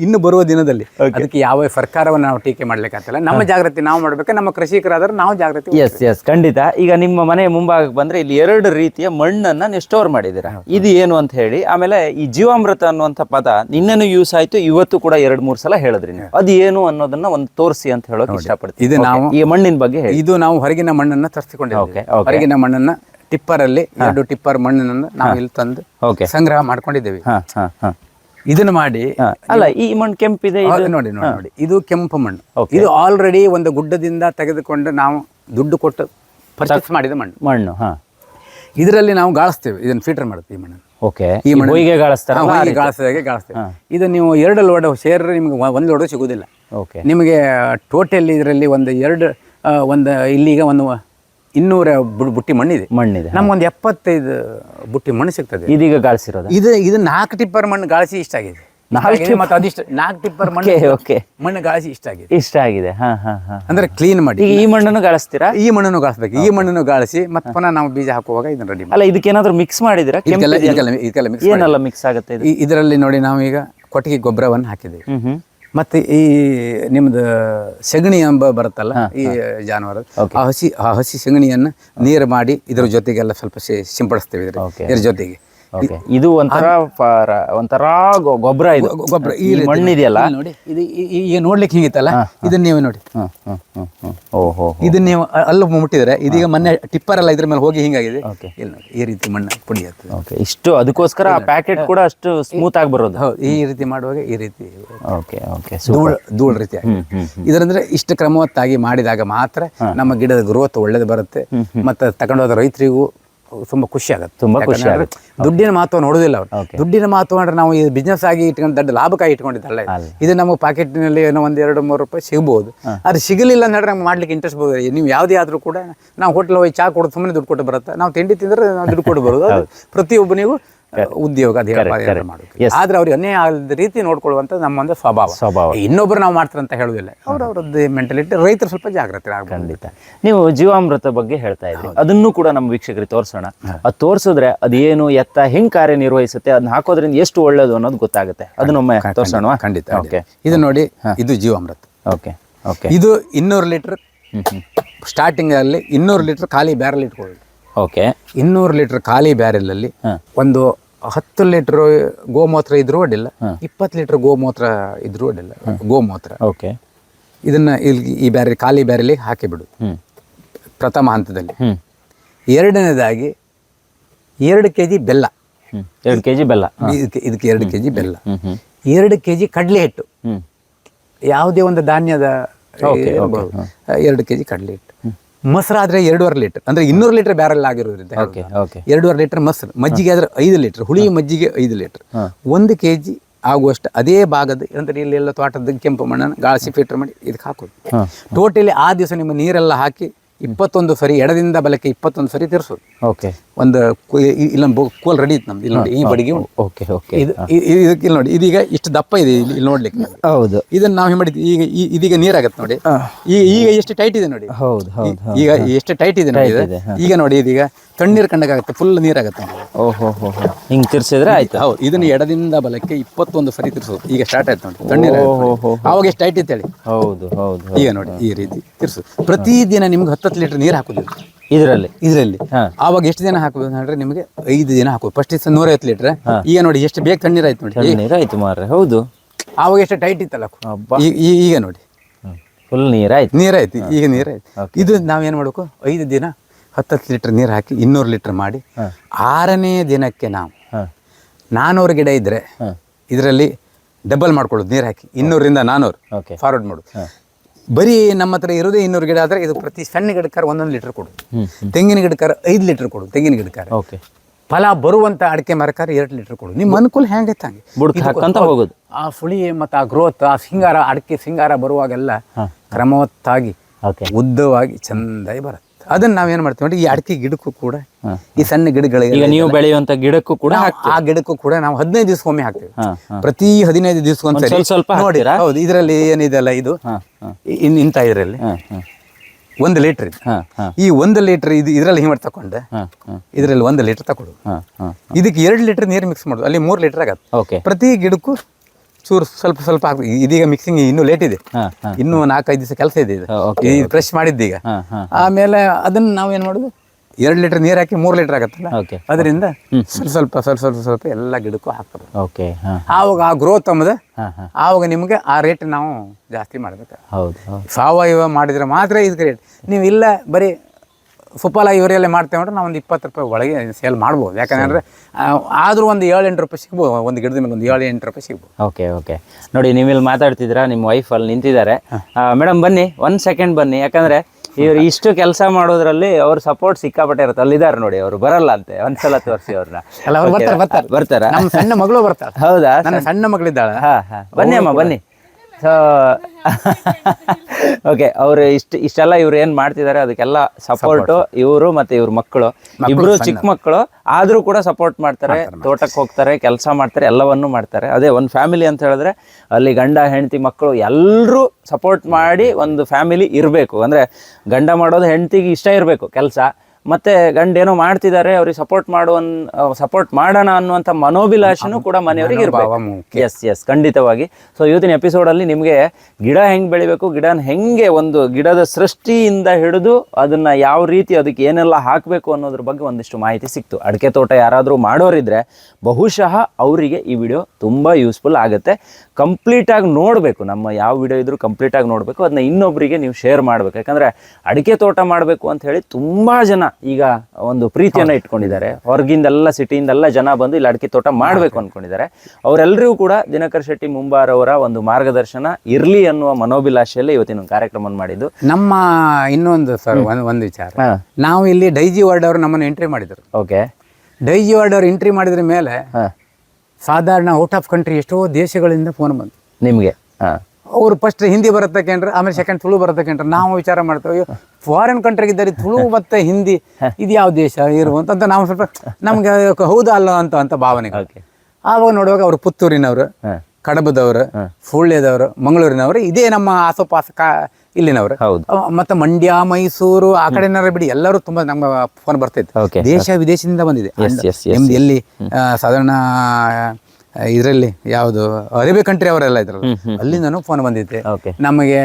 ಇನ್ನು ಬರುವ ದಿನದಲ್ಲಿ ಅದಕ್ಕೆ ಯಾವ ಸರ್ಕಾರವನ್ನು ನಾವು ಟೀಕೆ ಮಾಡ್ಲಿಕ್ಕಾಗಲ್ಲ ನಮ್ಮ ಜಾಗೃತಿ ನಾವು ಮಾಡ್ಬೇಕು. ನಮ್ಮ ಕೃಷಿಕರಾದ್ರೆ ನಾವು ಜಾಗೃತಿ ಎಸ್ ಎಸ್ ಖಂಡಿತ. ಈಗ ನಿಮ್ಮ ಮನೆ ಮುಂಭಾಗಕ್ಕೆ ಬಂದ್ರೆ ಇಲ್ಲಿ ಎರಡು ರೀತಿಯ ಮಣ್ಣನ್ನ ನೀವು ಸ್ಟೋರ್ ಮಾಡಿದ್ದೀರಾ? ಇದು ಏನು ಅಂತ ಹೇಳಿ ಆಮೇಲೆ ಈ ಜೀವಾಮೃತ ಅನ್ನುವಂಥ ಪದ ನಿನ್ನೆನೂ ಯೂಸ್ ಆಯ್ತು ಇವತ್ತು ಕೂಡ ಎರಡು ಮೂರು ಸಲ ಹೇಳಿದ್ರಿ ನೀವು. ಅದು ಏನು ಅನ್ನೋದನ್ನ ಒಂದು ತೋರಿಸಿ ಅಂತ ಹೇಳೋಕೆ ಇಷ್ಟಪಡ್ತೀವಿ ಇದು ನಾವು- ಈ ಮಣ್ಣಿನ ಬಗ್ಗೆ ಇದು ನಾವು ಹೊರಗಿನ ಮಣ್ಣನ್ನ ತರಿಸಿಕೊಂಡಿದ್ದೇವೆ. ಹೊರಗಿನ ಮಣ್ಣನ್ನ ಟಿಪ್ಪರ್ ಅಲ್ಲಿ ಎರಡು ಟಿಪ್ಪರ್ ಮಣ್ಣನ್ನು ನಾವು ಇಲ್ಲಿ ತಂದು ಸಂಗ್ರಹ ಮಾಡ್ಕೊಂಡಿದ್ದೇವೆ. ಇದನ್ನ ಮಾಡಿ. ಅಲ್ಲ ಈ ಮಣ್ಣು ಕೆಂಪಿದೆ ನೋಡಿ ನೋಡಿ ನೋಡಿ. ಇದು ಕೆಂಪು ಮಣ್ಣು. ಇದು ಆಲ್ರೆಡಿ ಒಂದು ಗುಡ್ಡದಿಂದ ತೆಗೆದುಕೊಂಡು ನಾವು ದುಡ್ಡು ಕೊಟ್ಟು ಪರ್ಚೇಸ್ ಮಾಡಿದ ಮಣ್ಣು. ಮಣ್ಣು ಹಾ. ಇದರಲ್ಲಿ ನಾವು ಗಾಳಿಸ್ತೇವೆ. ಇದನ್ನು ಫಿಲ್ಟರ್ ಮಾಡುತ್ತೆ ಈ ಮಣ್ಣನ್ನು. ಓಕೆ. ಈ ಮಣ್ಣು- ಹೊಯ್ಗೆ ಗಾಳಿಸ್ತಾರೆ. ಗಾಳಿಸಿದಾಗೆ ಗಾಳಿಸ್ತೇವೆ. ಇದು ನೀವು ಎರಡು ಲೋಡ್ ಸೇರಿದ್ರೆ ನಿಮ್ಗೆ ಒಂದು ಲೋಡು ಸಿಗೋದಿಲ್ಲ ಓಕೆ. ನಿಮಗೆ ಟೋಟಲ್ ಇದರಲ್ಲಿ ಒಂದು ಎರಡು ಒಂದು ಇಲ್ಲಿಗ ಒಂದು ಇನ್ನೂರ ಬುಟ್ಟಿ ಮಣ್ಣಿದೆ. ಮಣ್ಣಿದೆ ನಮ್ಗೊಂದು ಎಪ್ಪತ್ತೈದು ಬುಟ್ಟಿ ಮಣ್ಣು ಸಿಗ್ತದೆ. ಇದೀಗ ಗಾಳಿಸಿರೋದು? ಇದು ಇದು ನಾಲ್ಕು ಟಿಪ್ಪರ್ ಮಣ್ಣು ಗಾಳಿಸಿ ಇಷ್ಟ ಆಗಿದೆ. ನಾಲ್ಕು ಮತ್ತೆ ಅದಿಷ್ಟ ನಾಲ್ಕು ಟಿಪ್ಪರ್ ಮಣ್ಣು ಓಕೆ ಮಣ್ಣು ಗಾಳಿಸಿ ಇಷ್ಟ ಆಗಿದೆ. ಇಷ್ಟ ಆಗಿದೆ ಹಾ ಹಾ ಹಾ. ಅಂದ್ರೆ ಕ್ಲೀನ್ ಮಾಡಿ. ಈ ಮಣ್ಣನ್ನು ಗಾಳಿಸ್ತೀರಾ? ಈ ಮಣ್ಣನ್ನು ಗಾಳಿಸ್ಬೇಕು. ಈ ಮಣ್ಣನ್ನು ಗಾಳಿಸಿ ಮತ್ತೆ ಪುನಃ ನಾವು ಬೀಜ ಹಾಕುವಾಗ ಇದನ್ನ ರೆಡಿ ಮಾಡಿ. ಅಲ್ಲ ಇದಕ್ಕೇನಾದ್ರೂ ಮಿಕ್ಸ್ ಮಾಡಿದಿರಾ ಇದಕ್ಕೆಲ್ಲ ಮಿಕ್ಸ್ ಏನೆಲ್ಲ ಮಿಕ್ಸ್ ಆಗುತ್ತೆ ಇದು? ಇದರಲ್ಲಿ ನೋಡಿ ನಾವು ಈಗ ಕೊಟ್ಟಿಗೆ ಗೊಬ್ಬರವನ್ನು ಹಾಕಿದ್ದೇವೆ. ಮತ್ತೆ ಈ ನಿಮ್ದು ಸೆಗಣಿ ಎಂಬ ಬರುತ್ತಲ್ಲ ಈ ಜಾನುವಾರು ಆ ಹಸಿ ಆ ಹಸಿ ಸೆಗಣಿಯನ್ನು ನೀರು ಮಾಡಿ ಇದ್ರ ಜೊತೆಗೆಲ್ಲ ಸ್ವಲ್ಪ ಸಿಂಪಡಿಸ್ತೇವೆ ಇದ್ರ ಇದ್ರ ಜೊತೆಗೆ. ಇದು ಒಂಥರ ಒಂಥರ ಗೊಬ್ಬರ ಇದು. ಗೊಬ್ಬರ ಈ ಮಣ್ಣಿದೆಯಲ್ಲ? ಇದೆಯಲ್ಲ ನೋಡಿ. ಇದು ಈಗ ನೋಡ್ಲಿಕ್ಕೆ ಹಿಂಗಿತ್ತಲ್ಲ? ಇದನ್ನ ನೀವು ನೋಡಿ. ಓಹೋ ಇದನ್ನ ನೀವು ಅಲ್ಲಿ ಮುಟ್ಟಿದ್ರೆ ಇದೀಗ ಮೊನ್ನೆ ಟಿಪ್ಪರ್ ಎಲ್ಲ ಇದ್ರ ಮೇಲೆ ಹೋಗಿ ಹಿಂಗಾಗಿದೆ. ಇಲ್ಲಿ ನೋಡಿ ಈ ರೀತಿ ಮಣ್ಣು ಪುಡಿ ಆಗ್ತದೆ. ಓಕೆ. ಇಷ್ಟು ಅದಕ್ಕೋಸ್ಕರ ಆ ಪ್ಯಾಕೆಟ್ ಕೂಡ ಅಷ್ಟು ಸ್ಮೂತ್ ಆಗಿ ಬರೋದು ಹೌದು ಈ ರೀತಿ ಮಾಡುವಾಗ ಈ ರೀತಿ ಓಕೆ ಓಕೆ. ಧೂಳು ಧೂಳು ರೀತಿ ಇದರಂದ್ರೆ ಇಷ್ಟು ಕ್ರಮವತ್ತಾಗಿ ಮಾಡಿದಾಗ ಮಾತ್ರ ನಮ್ಮ ಗಿಡದ ಗ್ರೋತ್ ಒಳ್ಳೇದು ಬರುತ್ತೆ. ಮತ್ತೆ ತಗೊಂಡೋದ ರೈತರಿಗೂ ತುಂಬಾ ಖುಷಿ ಆಗುತ್ತೆ. ತುಂಬಾ ಖುಷಿ ಆಗುತ್ತೆ. ದುಡ್ಡಿನ ಮಹತ್ವ ನೋಡೋದಿಲ್ಲ ಅವ್ರು. ದುಡ್ಡಿನ ಮಹತ್ವ ಅಂದ್ರೆ ನಾವು ಈ ಬಿಸ್ನೆಸ್ ಆಗಿ ಇಟ್ಕೊಂಡು ದೊಡ್ಡ ಲಾಭಕ್ಕಾಗಿ ಇಟ್ಕೊಂಡಿದ್ದಲ್ಲ ಇದು. ನಮ್ಮ ಪಾಕೆಟ್ನಲ್ಲಿ ಏನೋ ಒಂದ್ ಎರಡು ಮೂರು ರೂಪಾಯಿ ಸಿಗ್ಬೋದು. ಅದು ಸಿಗಲಿಲ್ಲ ಅಂದ್ರೆ ನಮ್ಗೆ ಮಾಡ್ಲಿಕ್ಕೆ ಇಂಟ್ರೆಸ್ಟ್ ಬೋದು ನೀವು ಯಾವ್ದೇ ಆದ್ರೂ ಕೂಡ ನಾವು ಹೋಟ್ಲ್ ಹೋಗಿ ಚಾ ಕೊಡೋದು ಸುಮ್ಮನೆ ದುಡ್ಡು ಕೊಟ್ಟು ಬರುತ್ತೆ? ನಾವು ತಿಂಡಿ ತಿಂದ್ರೆ ನಾವು ದುಡ್ಡು ಕೊಟ್ಟು ಬರೋದು. ಪ್ರತಿಯೊಬ್ಬನಿಗೂ ಉದ್ಯೋಗ ಆದ್ರೆ ಅವ್ರಿಗೆ ಅನ್ಯಾಯ ಆಗದ ರೀತಿ ನೋಡ್ಕೊಳ್ಳುವಂತ ನಮ್ಮ ಒಂದು ಸ್ವಭಾವ. ಸ್ವಭಾವ ಇನ್ನೊಬ್ರು ನಾವು ಮಾಡ್ತಾರಂತ ಅಂತ ಹೇಳುದಿಲ್ಲ ಅವ್ರವ್ರದ್ದು ಮೆಂಟಾಲಿಟಿ ರೈತರು ಸ್ವಲ್ಪ ಜಾಗ್ರತೆ ಖಂಡಿತ. ನೀವು ಜೀವಾಮೃತ ಬಗ್ಗೆ ಹೇಳ್ತಾ ಇದ್ರಿ. ಅದನ್ನು ಕೂಡ ನಮ್ಮ ವೀಕ್ಷಕರಿಗೆ ತೋರಿಸೋಣ. ಅದು ತೋರಿಸಿದ್ರೆ ಅದೇನು ಎತ್ತ ಹೆಂಗ್ ಕಾರ್ಯನಿರ್ವಹಿಸುತ್ತೆ ಅದನ್ನ ಹಾಕೋದ್ರಿಂದ ಎಷ್ಟು ಒಳ್ಳೇದು ಅನ್ನೋದು ಗೊತ್ತಾಗುತ್ತೆ. ಅದನ್ನೊಮ್ಮೆ ತೋರಿಸೋಣ. ಖಂಡಿತ ಓಕೆ ಇದು ನೋಡಿ ಇದು ಜೀವಾಮೃತ. ಓಕೆ ಓಕೆ ಇದು ಇನ್ನೂರು ಲೀಟರ್ ಸ್ಟಾರ್ಟಿಂಗ್ ಅಲ್ಲಿ ಇನ್ನೂರು ಲೀಟರ್ ಖಾಲಿ ಬ್ಯಾರಲ್ ಇಟ್ಕೊಳ್ಳಿ ಓಕೆ ಇನ್ನೂರು ಲೀಟರ್ ಖಾಲಿ ಬ್ಯಾರೆಲಲ್ಲಿ. ಒಂದು ಹತ್ತು ಲೀಟರ್ ಗೋಮೂತ್ರ ಇದ್ರೂ ಅಡ್ಡಿಲ್ಲ ಇಪ್ಪತ್ತು ಲೀಟರ್ ಗೋಮೂತ್ರ ಇದ್ರೂ ಅಡ್ಡಿಲ್ಲ ಗೋಮೂತ್ರ. ಓಕೆ ಇದನ್ನ ಇಲ್ಲಿ ಈ ಬ್ಯಾರೆ ಖಾಲಿ ಬ್ಯಾರೆಲಿ ಹಾಕಿಬಿಡು ಬಿಡು. ಪ್ರಥಮ ಹಂತದಲ್ಲಿ. ಎರಡನೇದಾಗಿ ಎರಡು ಕೆ ಜಿ ಬೆಲ್ಲ ಎರಡು ಕೆಜಿ ಬೆಲ್ಲ. ಇದಕ್ಕೆ ಇದಕ್ಕೆ ಎರಡು ಕೆ ಜಿ ಬೆಲ್ಲ. ಎರಡು ಕೆ ಜಿ ಕಡಲೆ ಹಿಟ್ಟು ಯಾವುದೇ ಒಂದು ಧಾನ್ಯದ. ಎರಡು ಕೆ ಜಿ ಕಡಲೆ ಹಿಟ್ಟು ಮೊಸರಾದ್ರೆ ಎರಡೂವರೆ ಲೀಟರ್. ಅಂದ್ರೆ ಇನ್ನೂರು ಲೀಟರ್ ಬ್ಯಾರಲ್ ಆಗಿರೋದ್ರಿಂದ ಎರಡೂವರೆ ಲೀಟರ್ ಮೊಸರು. ಮಜ್ಜಿಗೆ ಆದ್ರೆ ಐದು ಲೀಟರ್ ಹುಳಿ ಮಜ್ಜಿಗೆ ಐದು ಲೀಟರ್. ಒಂದು ಕೆ ಜಿ ಆಗುವಷ್ಟು ಅದೇ ಭಾಗದ ಅಂದ್ರೆ ಇಲ್ಲೆಲ್ಲ ತೋಟದ ಕೆಂಪು ಮಣ್ಣನ್ನು ಗಾಳಿಸಿ ಫಿಲ್ಟರ್ ಮಾಡಿ ಇದಕ್ಕೆ ಹಾಕೋದು. ಟೋಟಲಿ ಆ ದಿವಸ ನಿಮ್ಮ ನೀರೆಲ್ಲ ಹಾಕಿ ಇಪ್ಪತ್ತೊಂದು ಸರಿ ಎಡದಿಂದ ಬಲಕ್ಕೆ ಇಪ್ಪತ್ತೊಂದು ಸರಿ ತಿರ್ಸೋದು. ಓಕೆ ಒಂದು ಇಲ್ಲೊಂದು ಬೊ- ಕೋಲ್ ರೆಡಿ ಇತ್ತು ನಮ್ದು. ಇಲ್ಲಿ ನೋಡಿ ಈ ಬಡಿಗೆ ಉಂಟು. Okay okay. ಇದು ಇದಕ್ಕೆ ಇಲ್ಲಿ ನೋಡಿ ಇದೀಗ ಇಷ್ಟು ದಪ್ಪ ಇದೆ ಇಲ್ಲಿ ಇಲ್ಲಿ ನೋಡ್ಲಿಕ್ಕೆ. ಹೌದು. ಇದನ್ನ ನಾವು ಮಾಡಿದ್ವಿ? ಈಗ ಈ- ಇದೀಗ ನೀರಾಗತ್ತೆ ನೋಡಿ. ಈಗ ಈಗ ಎಷ್ಟು ಟೈಟ್ ಇದೆ ನೋಡಿ. ಹೌದು ಹೌದು ಈಗ ಎಷ್ಟು ಟೈಟ್ ಇದೆ ನೋಡಿ ಇದು. ಈಗ ನೋಡಿ ಇದೀಗ ತಣ್ಣೀರು ಕಂಡಾಗುತ್ತೆ ಫುಲ್ ನೀರಾಗತ್ತೆ ನೋಡಿ. ಓಹೋ ಹೋ ಹೋ. ಹಿಂಗೆ ತಿರ್ಸಿದ್ರೆ ಆಯ್ತು. ಹೌದು ಇದನ್ನ ಎಡದಿಂದ ಬಲಕ್ಕೆ ಇಪ್ಪತ್ತೊಂದು ಸರಿ ತಿರ್ಸೋದು. ಈಗ ಸ್ಟಾರ್ಟ್ ಆಯ್ತು ನೋಡಿ ತಣ್ಣೀರು ಓಹೋ ಹೋ ಆವಾಗ ಎಷ್ಟು ಟೈಟ್ ಇತ್ತು ಹೇಳಿ? ಹೌದು ಹೌದು ಈಗ ನೋಡಿ ಈ ರೀತಿ ತಿರ್ಸು. ಪ್ರತಿದಿನ ನಿಮ್ಗೆ ಹತ್ತತ್ತು ಲೀಟರ್ ನೀರು ಹಾಕೋದು ಇದರಲ್ಲಿ. ಇದರಲ್ಲಿ. ಆವಾಗ ಎಷ್ಟು ದಿನ ಹಾಕಬೇಕು ಅಂದ್ರೆ ನಿಮಗೆ ಐದು ದಿನ ಹಾಕೋದು ಫಸ್ಟ್ ದಿವಸ ನೂರೈವತ್ತು ಲೀಟರ್. ಈಗ ನೋಡಿ ಎಷ್ಟು ಬೇಗ ತಣ್ಣೀರ್ ಆಯ್ತು ನೋಡಿ. ಆಯ್ತು ಮಾರ್ರೆ ಹೌದು. ಆವಾಗ ಎಷ್ಟು ಟೈಟ್ ಇತ್ತಲ್ಲ ಈಗ ನೋಡಿ. ಫುಲ್ ನೀರಾಯ್ತು. ನೀರಾಯ್ತು ಈಗ ನೀರಾಯ್ತು. ಇದು ನಾವೇನು ಮಾಡಬೇಕು? ಐದು ದಿನ ಹತ್ತತ್ತು ಲೀಟರ್ ನೀರು ಹಾಕಿ ಇನ್ನೂರು ಲೀಟರ್ ಮಾಡಿ ಆರನೇ ದಿನಕ್ಕೆ ನಾವು ನಾನ್ನೂರು ಗಿಡ ಇದ್ರೆ ಇದರಲ್ಲಿ ಡಬಲ್ ಮಾಡ್ಕೊಳ್ಳೋದು ನೀರು ಹಾಕಿ. ಇನ್ನೂರಿಂದ ನಾನ್ನೂರು ಫಾರ್ವರ್ಡ್ ಮಾಡೋದು. ಬರೀ ನಮ್ಮ ಹತ್ರ ಇರೋದೇ ಇನ್ನೂರು ಗಿಡ ಆದರೆ ಇದು ಪ್ರತಿ ಸಣ್ಣ ಗಿಡಕ್ಕಾರ ಒಂದೊಂದು ಲೀಟರ್ ಕೊಡು. ತೆಂಗಿನ ಗಿಡಕ್ಕಾರ ಐದು ಲೀಟರ್ ಕೊಡು ತೆಂಗಿನ ಗಿಡಕ್ಕಾರ. ಓಕೆ. ಫಲ ಬರುವಂತ ಅಡಿಕೆ ಮರಕಾರ ಎರಡು ಲೀಟರ್ ಕೊಡು. ನಿಮ್ಮ ಅನುಕೂಲ ಹೆಂಗೆ? ಹಂಗೆ ಹೋಗೋದು. ಆ ಫುಳಿ ಮತ್ತು ಆ ಗ್ರೋತ್ ಆ ಸಿಂಗಾರ ಅಡಿಕೆ ಸಿಂಗಾರ ಬರುವಾಗೆಲ್ಲ ಕ್ರಮವತ್ತಾಗಿ ಉದ್ದವಾಗಿ ಚಂದಾಗಿ ಬರುತ್ತೆ. ಅದನ್ನ ನಾವೇನ್ ಮಾಡ್ತೀವಿ ನೋಡಿ ಈ ಅಡಿಕೆ ಗಿಡಕ್ಕೂ ಕೂಡ ಈ ಸಣ್ಣ ಗಿಡಗಳಿಗೆ ಈಗ ನೀವು ಬೆಳೆಯುವಂತ ಗಿಡಕ್ಕೂ ಕೂಡ ಆ ಗಿಡಕ್ಕೂ ಕೂಡ ನಾವು ಹದಿನೈದು ದಿವಸಕ್ಕೊಮ್ಮೆ ಹಾಕ್ತೇವೆ. ಪ್ರತಿ ಹದಿನೈದು ದಿವಸಕ್ಕೊಂದ್ಸರಿ ಸ್ವಲ್ಪ ನೋಡಿ ಹೌದು ಇದರಲ್ಲಿ ಏನಿದೆಲ್ಲ ಇದು ಇಂತ ಇದರಲ್ಲಿ ಒಂದು ಲೀಟರ್ ಇದು. ಈ ಒಂದ್ ಲೀಟರ್ ಇದು ಇದರಲ್ಲಿ ಹಿಂಗೆ ತಕೊಂಡೆ ಇದ್ರಲ್ಲಿ ಒಂದು ಲೀಟರ್ ಹಾ ಇದಕ್ಕೆ ಎರಡು ಲೀಟರ್ ನೀರು ಮಿಕ್ಸ್ ಮಾಡುದು. ಅಲ್ಲಿ ಮೂರ್ ಲೀಟರ್ ಆಗತ್ತೆ. ಪ್ರತಿ ಗಿಡಕ್ಕೂ ಚೂರು ಸ್ವಲ್ಪ ಸ್ವಲ್ಪ ಹಾಕ್ಬೇಕು ಇದೀಗ ಮಿಕ್ಸಿಂಗ್ ಇನ್ನೂ ಲೇಟ್ ಇದೆ. ಇನ್ನೂ ನಾಲ್ಕೈದು ದಿವಸ ಕೆಲಸ ಇದೆ ಇದು ಫ್ರೆಶ್ ಮಾಡಿದ್ದೀಗ ಹಾ ಆಮೇಲೆ ಅದನ್ನ ನಾವು ಏನು ಮಾಡೋದು? ಎರಡು ಲೀಟರ್ ನೀರು ಹಾಕಿ ಮೂರು ಲೀಟರ್ ಆಗತ್ತಲ್ಲ? ಅದರಿಂದ ಸ್ವಲ್ಪ ಸ್ವಲ್ಪ ಸ್ವಲ್ಪ ಸ್ವಲ್ಪ ಸ್ವಲ್ಪ ಎಲ್ಲ ಗಿಡಕ್ಕೂ ಹಾಕ್ತಾರೆ ಓಕೆ ಆವಾಗ ಆ ಗ್ರೋತ್ ಅಂಬುದು ಆವಾಗ ನಿಮಗೆ ಆ ರೇಟ್ ನಾವು ಜಾಸ್ತಿ ಮಾಡ್ಬೇಕು. ಹೌದು ಸಾವಯವ ಮಾಡಿದ್ರೆ ಮಾತ್ರ ಇದಕ್ಕೆ ರೇಟ್ ನೀವು ಇಲ್ಲ ಬರೀ ಸುಫಲ ಇವರೆಲ್ಲ ಮಾಡ್ತೇವೆ ಅಂದ್ರೆ ನಾವು ಒಂದು ಇಪ್ಪತ್ತು ರೂಪಾಯಿ ಒಳಗೆ ಸೇಲ್ ಮಾಡ್ಬೋದು. ಯಾಕಂದ್ರೆ ಆದರೂ ಒಂದು ಏಳು ಎಂಟು ರೂಪಾಯಿ ಸಿಗ್ಬೋದು ಒಂದು ಗಿಡದ ಮೇಲೆ ಒಂದು ಏಳು ಎಂಟು ರೂಪಾಯಿ ಸಿಗ್ಬೋದು. ಓಕೆ ಓಕೆ ನೋಡಿ ನೀವಿಲ್ಲಿ ಮಾತಾಡ್ತಿದ್ದೀರಾ ನಿಮ್ಮ ವೈಫ್ ಅಲ್ಲಿ ನಿಂತಿದ್ದಾರೆ. ಮೇಡಮ್ ಬನ್ನಿ ಒಂದು ಸೆಕೆಂಡ್ ಬನ್ನಿ. ಯಾಕಂದ್ರೆ ಇವರು ಇಷ್ಟು ಕೆಲಸ ಮಾಡೋದ್ರಲ್ಲಿ ಅವ್ರ ಸಪೋರ್ಟ್ ಸಿಕ್ಕಾಪಟ್ಟೆ ಇರುತ್ತೆ. ಅಲ್ಲಿದ್ದಾರೆ ನೋಡಿ ಅವರು ಬರಲ್ಲ ಅಂತೆ. ಒಂದ್ಸಲ ತೋರಿಸಿ ಅವ್ರನ್ನ ಬರ್ತಾರೆ ಬರ್ತಾರೆ. ಬರ್ತಾರ? ಸಣ್ಣ ಮಗಳು ಬರ್ತಾರೆ ಹೌದಾ? ನನ್ನ ಸಣ್ಣ ಮಗಳಿದ್ದಾಳೆ. ಹಾ ಹಾ. ಬನ್ನಿ ಅಮ್ಮ ಬನ್ನಿ. ಸೊ ಓಕೆ ಅವ್ರು ಇಷ್ಟು ಇಷ್ಟೆಲ್ಲ ಇವ್ರು ಏನ್ ಮಾಡ್ತಿದ್ದಾರೆ ಅದಕ್ಕೆಲ್ಲ ಸಪೋರ್ಟ್ ಇವರು ಮತ್ತೆ ಇವ್ರ ಮಕ್ಕಳು. ಇಬ್ರು ಚಿಕ್ಕ ಮಕ್ಕಳು ಆದ್ರೂ ಕೂಡ ಸಪೋರ್ಟ್ ಮಾಡ್ತಾರೆ ತೋಟಕ್ಕೆ ಹೋಗ್ತಾರೆ ಕೆಲಸ ಮಾಡ್ತಾರೆ ಎಲ್ಲವನ್ನೂ ಮಾಡ್ತಾರೆ. ಅದೇ ಒಂದು ಫ್ಯಾಮಿಲಿ ಅಂತ ಹೇಳಿದ್ರೆ ಅಲ್ಲಿ ಗಂಡ ಹೆಂಡತಿ ಮಕ್ಕಳು ಎಲ್ಲರೂ ಸಪೋರ್ಟ್ ಮಾಡಿ ಒಂದು ಫ್ಯಾಮಿಲಿ ಇರಬೇಕು. ಅಂದ್ರೆ ಗಂಡ ಮಾಡೋದು ಹೆಂಡತಿಗೆ ಇಷ್ಟ ಇರಬೇಕು ಕೆಲಸ. ಮತ್ತೆ ಗಂಡ ಏನೋ ಮಾಡ್ತಿದ್ದಾರೆ ಅವ್ರಿಗೆ ಸಪೋರ್ಟ್ ಮಾಡುವನ್ ಸಪೋರ್ಟ್ ಮಾಡೋಣ ಅನ್ನುವಂಥ ಮನೋಭಿಲಾಷನು ಕೂಡ ಮನೆಯವರಿಗೆ ಇರಬೇಕು. ಎಸ್ ಎಸ್ ಖಂಡಿತವಾಗಿ. ಸೊ ಇವತ್ತಿನ ಎಪಿಸೋಡಲ್ಲಿ ನಿಮಗೆ ಗಿಡ ಹೆಂಗೆ ಬೆಳಿಬೇಕು ಗಿಡನ ಹೆಂಗೆ ಒಂದು ಗಿಡದ ಸೃಷ್ಟಿಯಿಂದ ಹಿಡಿದು ಅದನ್ನ ಯಾವ ರೀತಿ ಅದಕ್ಕೆ ಏನೆಲ್ಲ ಹಾಕಬೇಕು ಅನ್ನೋದ್ರ ಬಗ್ಗೆ ಒಂದಿಷ್ಟು ಮಾಹಿತಿ ಸಿಕ್ತು. ಅಡಿಕೆ ತೋಟ ಯಾರಾದರೂ ಮಾಡೋರಿದ್ರೆ ಬಹುಶಃ ಅವರಿಗೆ ಈ ವಿಡಿಯೋ ತುಂಬ ಯೂಸ್ಫುಲ್ ಆಗುತ್ತೆ. ಕಂಪ್ಲೀಟಾಗಿ ನೋಡಬೇಕು ನಮ್ಮ ಯಾವ ವಿಡಿಯೋ ಇದ್ರೂ ಕಂಪ್ಲೀಟಾಗಿ ನೋಡಬೇಕು. ಅದನ್ನ ಇನ್ನೊಬ್ಬರಿಗೆ ನೀವು ಶೇರ್ ಮಾಡಬೇಕು. ಯಾಕಂದರೆ ಅಡಿಕೆ ತೋಟ ಮಾಡಬೇಕು ಅಂತ ಹೇಳಿ ತುಂಬ ಜನ ಈಗ ಒಂದು ಪ್ರೀತಿಯನ್ನು ಇಟ್ಕೊಂಡಿದ್ದಾರೆ. ಹೊರಗಿಂದೆಲ್ಲ ಸಿಟಿಯಿಂದೆಲ್ಲ ಜನ ಬಂದು ಇಲ್ಲಿ ಅಡಿಕೆ ತೋಟ ಮಾಡಬೇಕು ಅಂದ್ಕೊಂಡಿದ್ದಾರೆ ಅವರೆಲ್ಲರಿಗೂ ಕೂಡ ದಿನಕರ್ ಶೆಟ್ಟಿ ಮುಂಬಾರವರ ಅವರ ಒಂದು ಮಾರ್ಗದರ್ಶನ ಇರಲಿ ಅನ್ನುವ ಮನೋಭಿಲಾಷೆಯಲ್ಲಿ ಇವತ್ತಿನ ಒಂದು ಕಾರ್ಯಕ್ರಮವನ್ನು ಮಾಡಿದ್ದು. ನಮ್ಮ ಇನ್ನೊಂದು ಸರ್ ಒಂದು ಒಂದು ವಿಚಾರ. ನಾವು ಇಲ್ಲಿ ಡೈಜಿ ವರ್ಡ್ ಅವರು ನಮ್ಮನ್ನು ಎಂಟ್ರಿ ಮಾಡಿದರು. ಓಕೆ. ಡೈಜಿ ವರ್ಡ್ ಅವರು ಎಂಟ್ರಿ ಮಾಡಿದ್ರ ಮೇಲೆ ಸಾಧಾರಣ ಔಟ್ ಆಫ್ ಕಂಟ್ರಿ ಎಷ್ಟೋ ದೇಶಗಳಿಂದ ಫೋನ್ ಬಂತು. ನಿಮಗೆ ಅವರು ಅವ್ರು ಫಸ್ಟ್ ಹಿಂದಿ ಬರುತ್ತೆ ಕೇಂದ್ರ ಆಮೇಲೆ ಸೆಕೆಂಡ್ ತುಳು ಬರುತ್ತೆ ಕೇಂದ್ರ ನಾವು ವಿಚಾರ ಮಾಡ್ತೇವೆ ಫಾರಿನ್ ಕಂಟ್ರಿಗಿದ್ದಾರೆ ತುಳು ಮತ್ತೆ ಹಿಂದಿ ಇದು ಯಾವ ದೇಶ ಇರುವಂತ ಅಂತ ನಾವು ಸ್ವಲ್ಪ ನಮ್ಗೆ ಹೌದಾ ಅಲ್ಲ ಅಂತ ಅಂತ ಭಾವನೆ. ಆವಾಗ ನೋಡುವಾಗ ಅವರು ಪುತ್ತೂರಿನವರು ಕಡಬದವರು ಸುಳ್ಳ್ಯದವರು ಮಂಗಳೂರಿನವರು ಇದೇ ನಮ್ಮ ಆಸೋಪಾಸ ಕಾ ಇಲ್ಲಿನವರು. ಮತ್ತೆ ಮಂಡ್ಯ ಮೈಸೂರು ಆ ಕಡೆನಾರ ಬಿಡಿ ಎಲ್ಲರೂ ತುಂಬಾ ನಮ್ಮ ಫೋನ್ ಬರ್ತೈತೆ Okay. ದೇಶ ವಿದೇಶದಿಂದ ಬಂದಿದೆ. ಎಲ್ಲಿ ಸಾಧಾರಣ ಇದರಲ್ಲಿ ಯಾವುದು ಅರೇಬಿಯಾ ಕಂಟ್ರಿ ಅವರೆಲ್ಲ ಇದ್ರಲ್ಲ ಅಲ್ಲಿಂದನೂ ಫೋನ್ ಬಂದಿದೆ ನಮಗೆ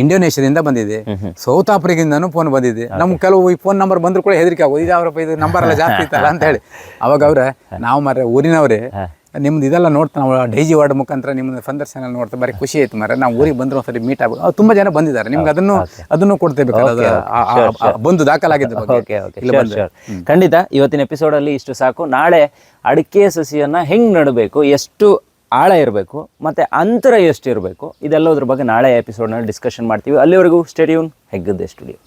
ಇಂಡೋನೇಷ್ಯಾದಿಂದ ಬಂದಿದೆ ಸೌತ್ ಆಫ್ರಿಕಾದಿಂದನೂ ಫೋನ್ ಬಂದಿದೆ ನಮ್ಗೆ ಕೆಲವು ಈ ಫೋನ್ ನಂಬರ್ ಬಂದ್ರು ಕೂಡ ಹೆದರಿಕೆ ಆಗೋದು. ಇದು ಅವರಪ್ಪ ಇದು ನಂಬರ್ ಎಲ್ಲ ಜಾಸ್ತಿ ಇತ್ತಲ್ಲ ಅಂತ ಹೇಳಿ. ಅವಾಗ ಅವ್ರ ನಾವು ಮರ ಊರಿನವರೇ ನಿಮ್ದು ಇದೆಲ್ಲ ನೋಡ್ತಾ ನಾವು ಡೈಜಿ ವಾರ್ಡ್ ಮುಖಾಂತರ ನಿಮ್ಮ ಸಂದರ್ಶನ ನೋಡ್ತಾ ಬರೀ ಖುಷಿ ಆಯ್ತು ಮರ ನಾವು ಊರಿಗೆ ಬಂದ್ರೆ ಒಂದ್ಸರಿ ಮೀಟ್ ಆಗ್ಬೋದು. ತುಂಬಾ ಜನ ಬಂದಿದ್ದಾರೆ. ನಿಮ್ಗೆ ಅದನ್ನು ಅದನ್ನು ಕೊಡ್ತೇಬೇಕು ಬಂದು ದಾಖಲಾಗಿದ್ದ ಖಂಡಿತ ಇವತ್ತಿನ ಎಪಿಸೋಡ್ ಅಲ್ಲಿ ಇಷ್ಟು ಸಾಕು. ನಾಳೆ ಅಡಿಕೆ ಸಸಿಯನ್ನ ಹೆಂಗ್ ನಡಬೇಕು ಎಷ್ಟು ಆಳ ಇರಬೇಕು ಮತ್ತೆ ಅಂತರ ಎಷ್ಟು ಇರಬೇಕು ಇದೆಲ್ಲದ್ರ ಬಗ್ಗೆ ನಾಳೆ ಎಪಿಸೋಡ್ನಲ್ಲಿ ಡಿಸ್ಕಷನ್ ಮಾಡ್ತೀವಿ. ಅಲ್ಲಿವರೆಗೂ ಸ್ಟೇಡಿಯಂ ಹೆಗ್ಗದ್ದೆ ಸ್ಟುಡಿಯೋ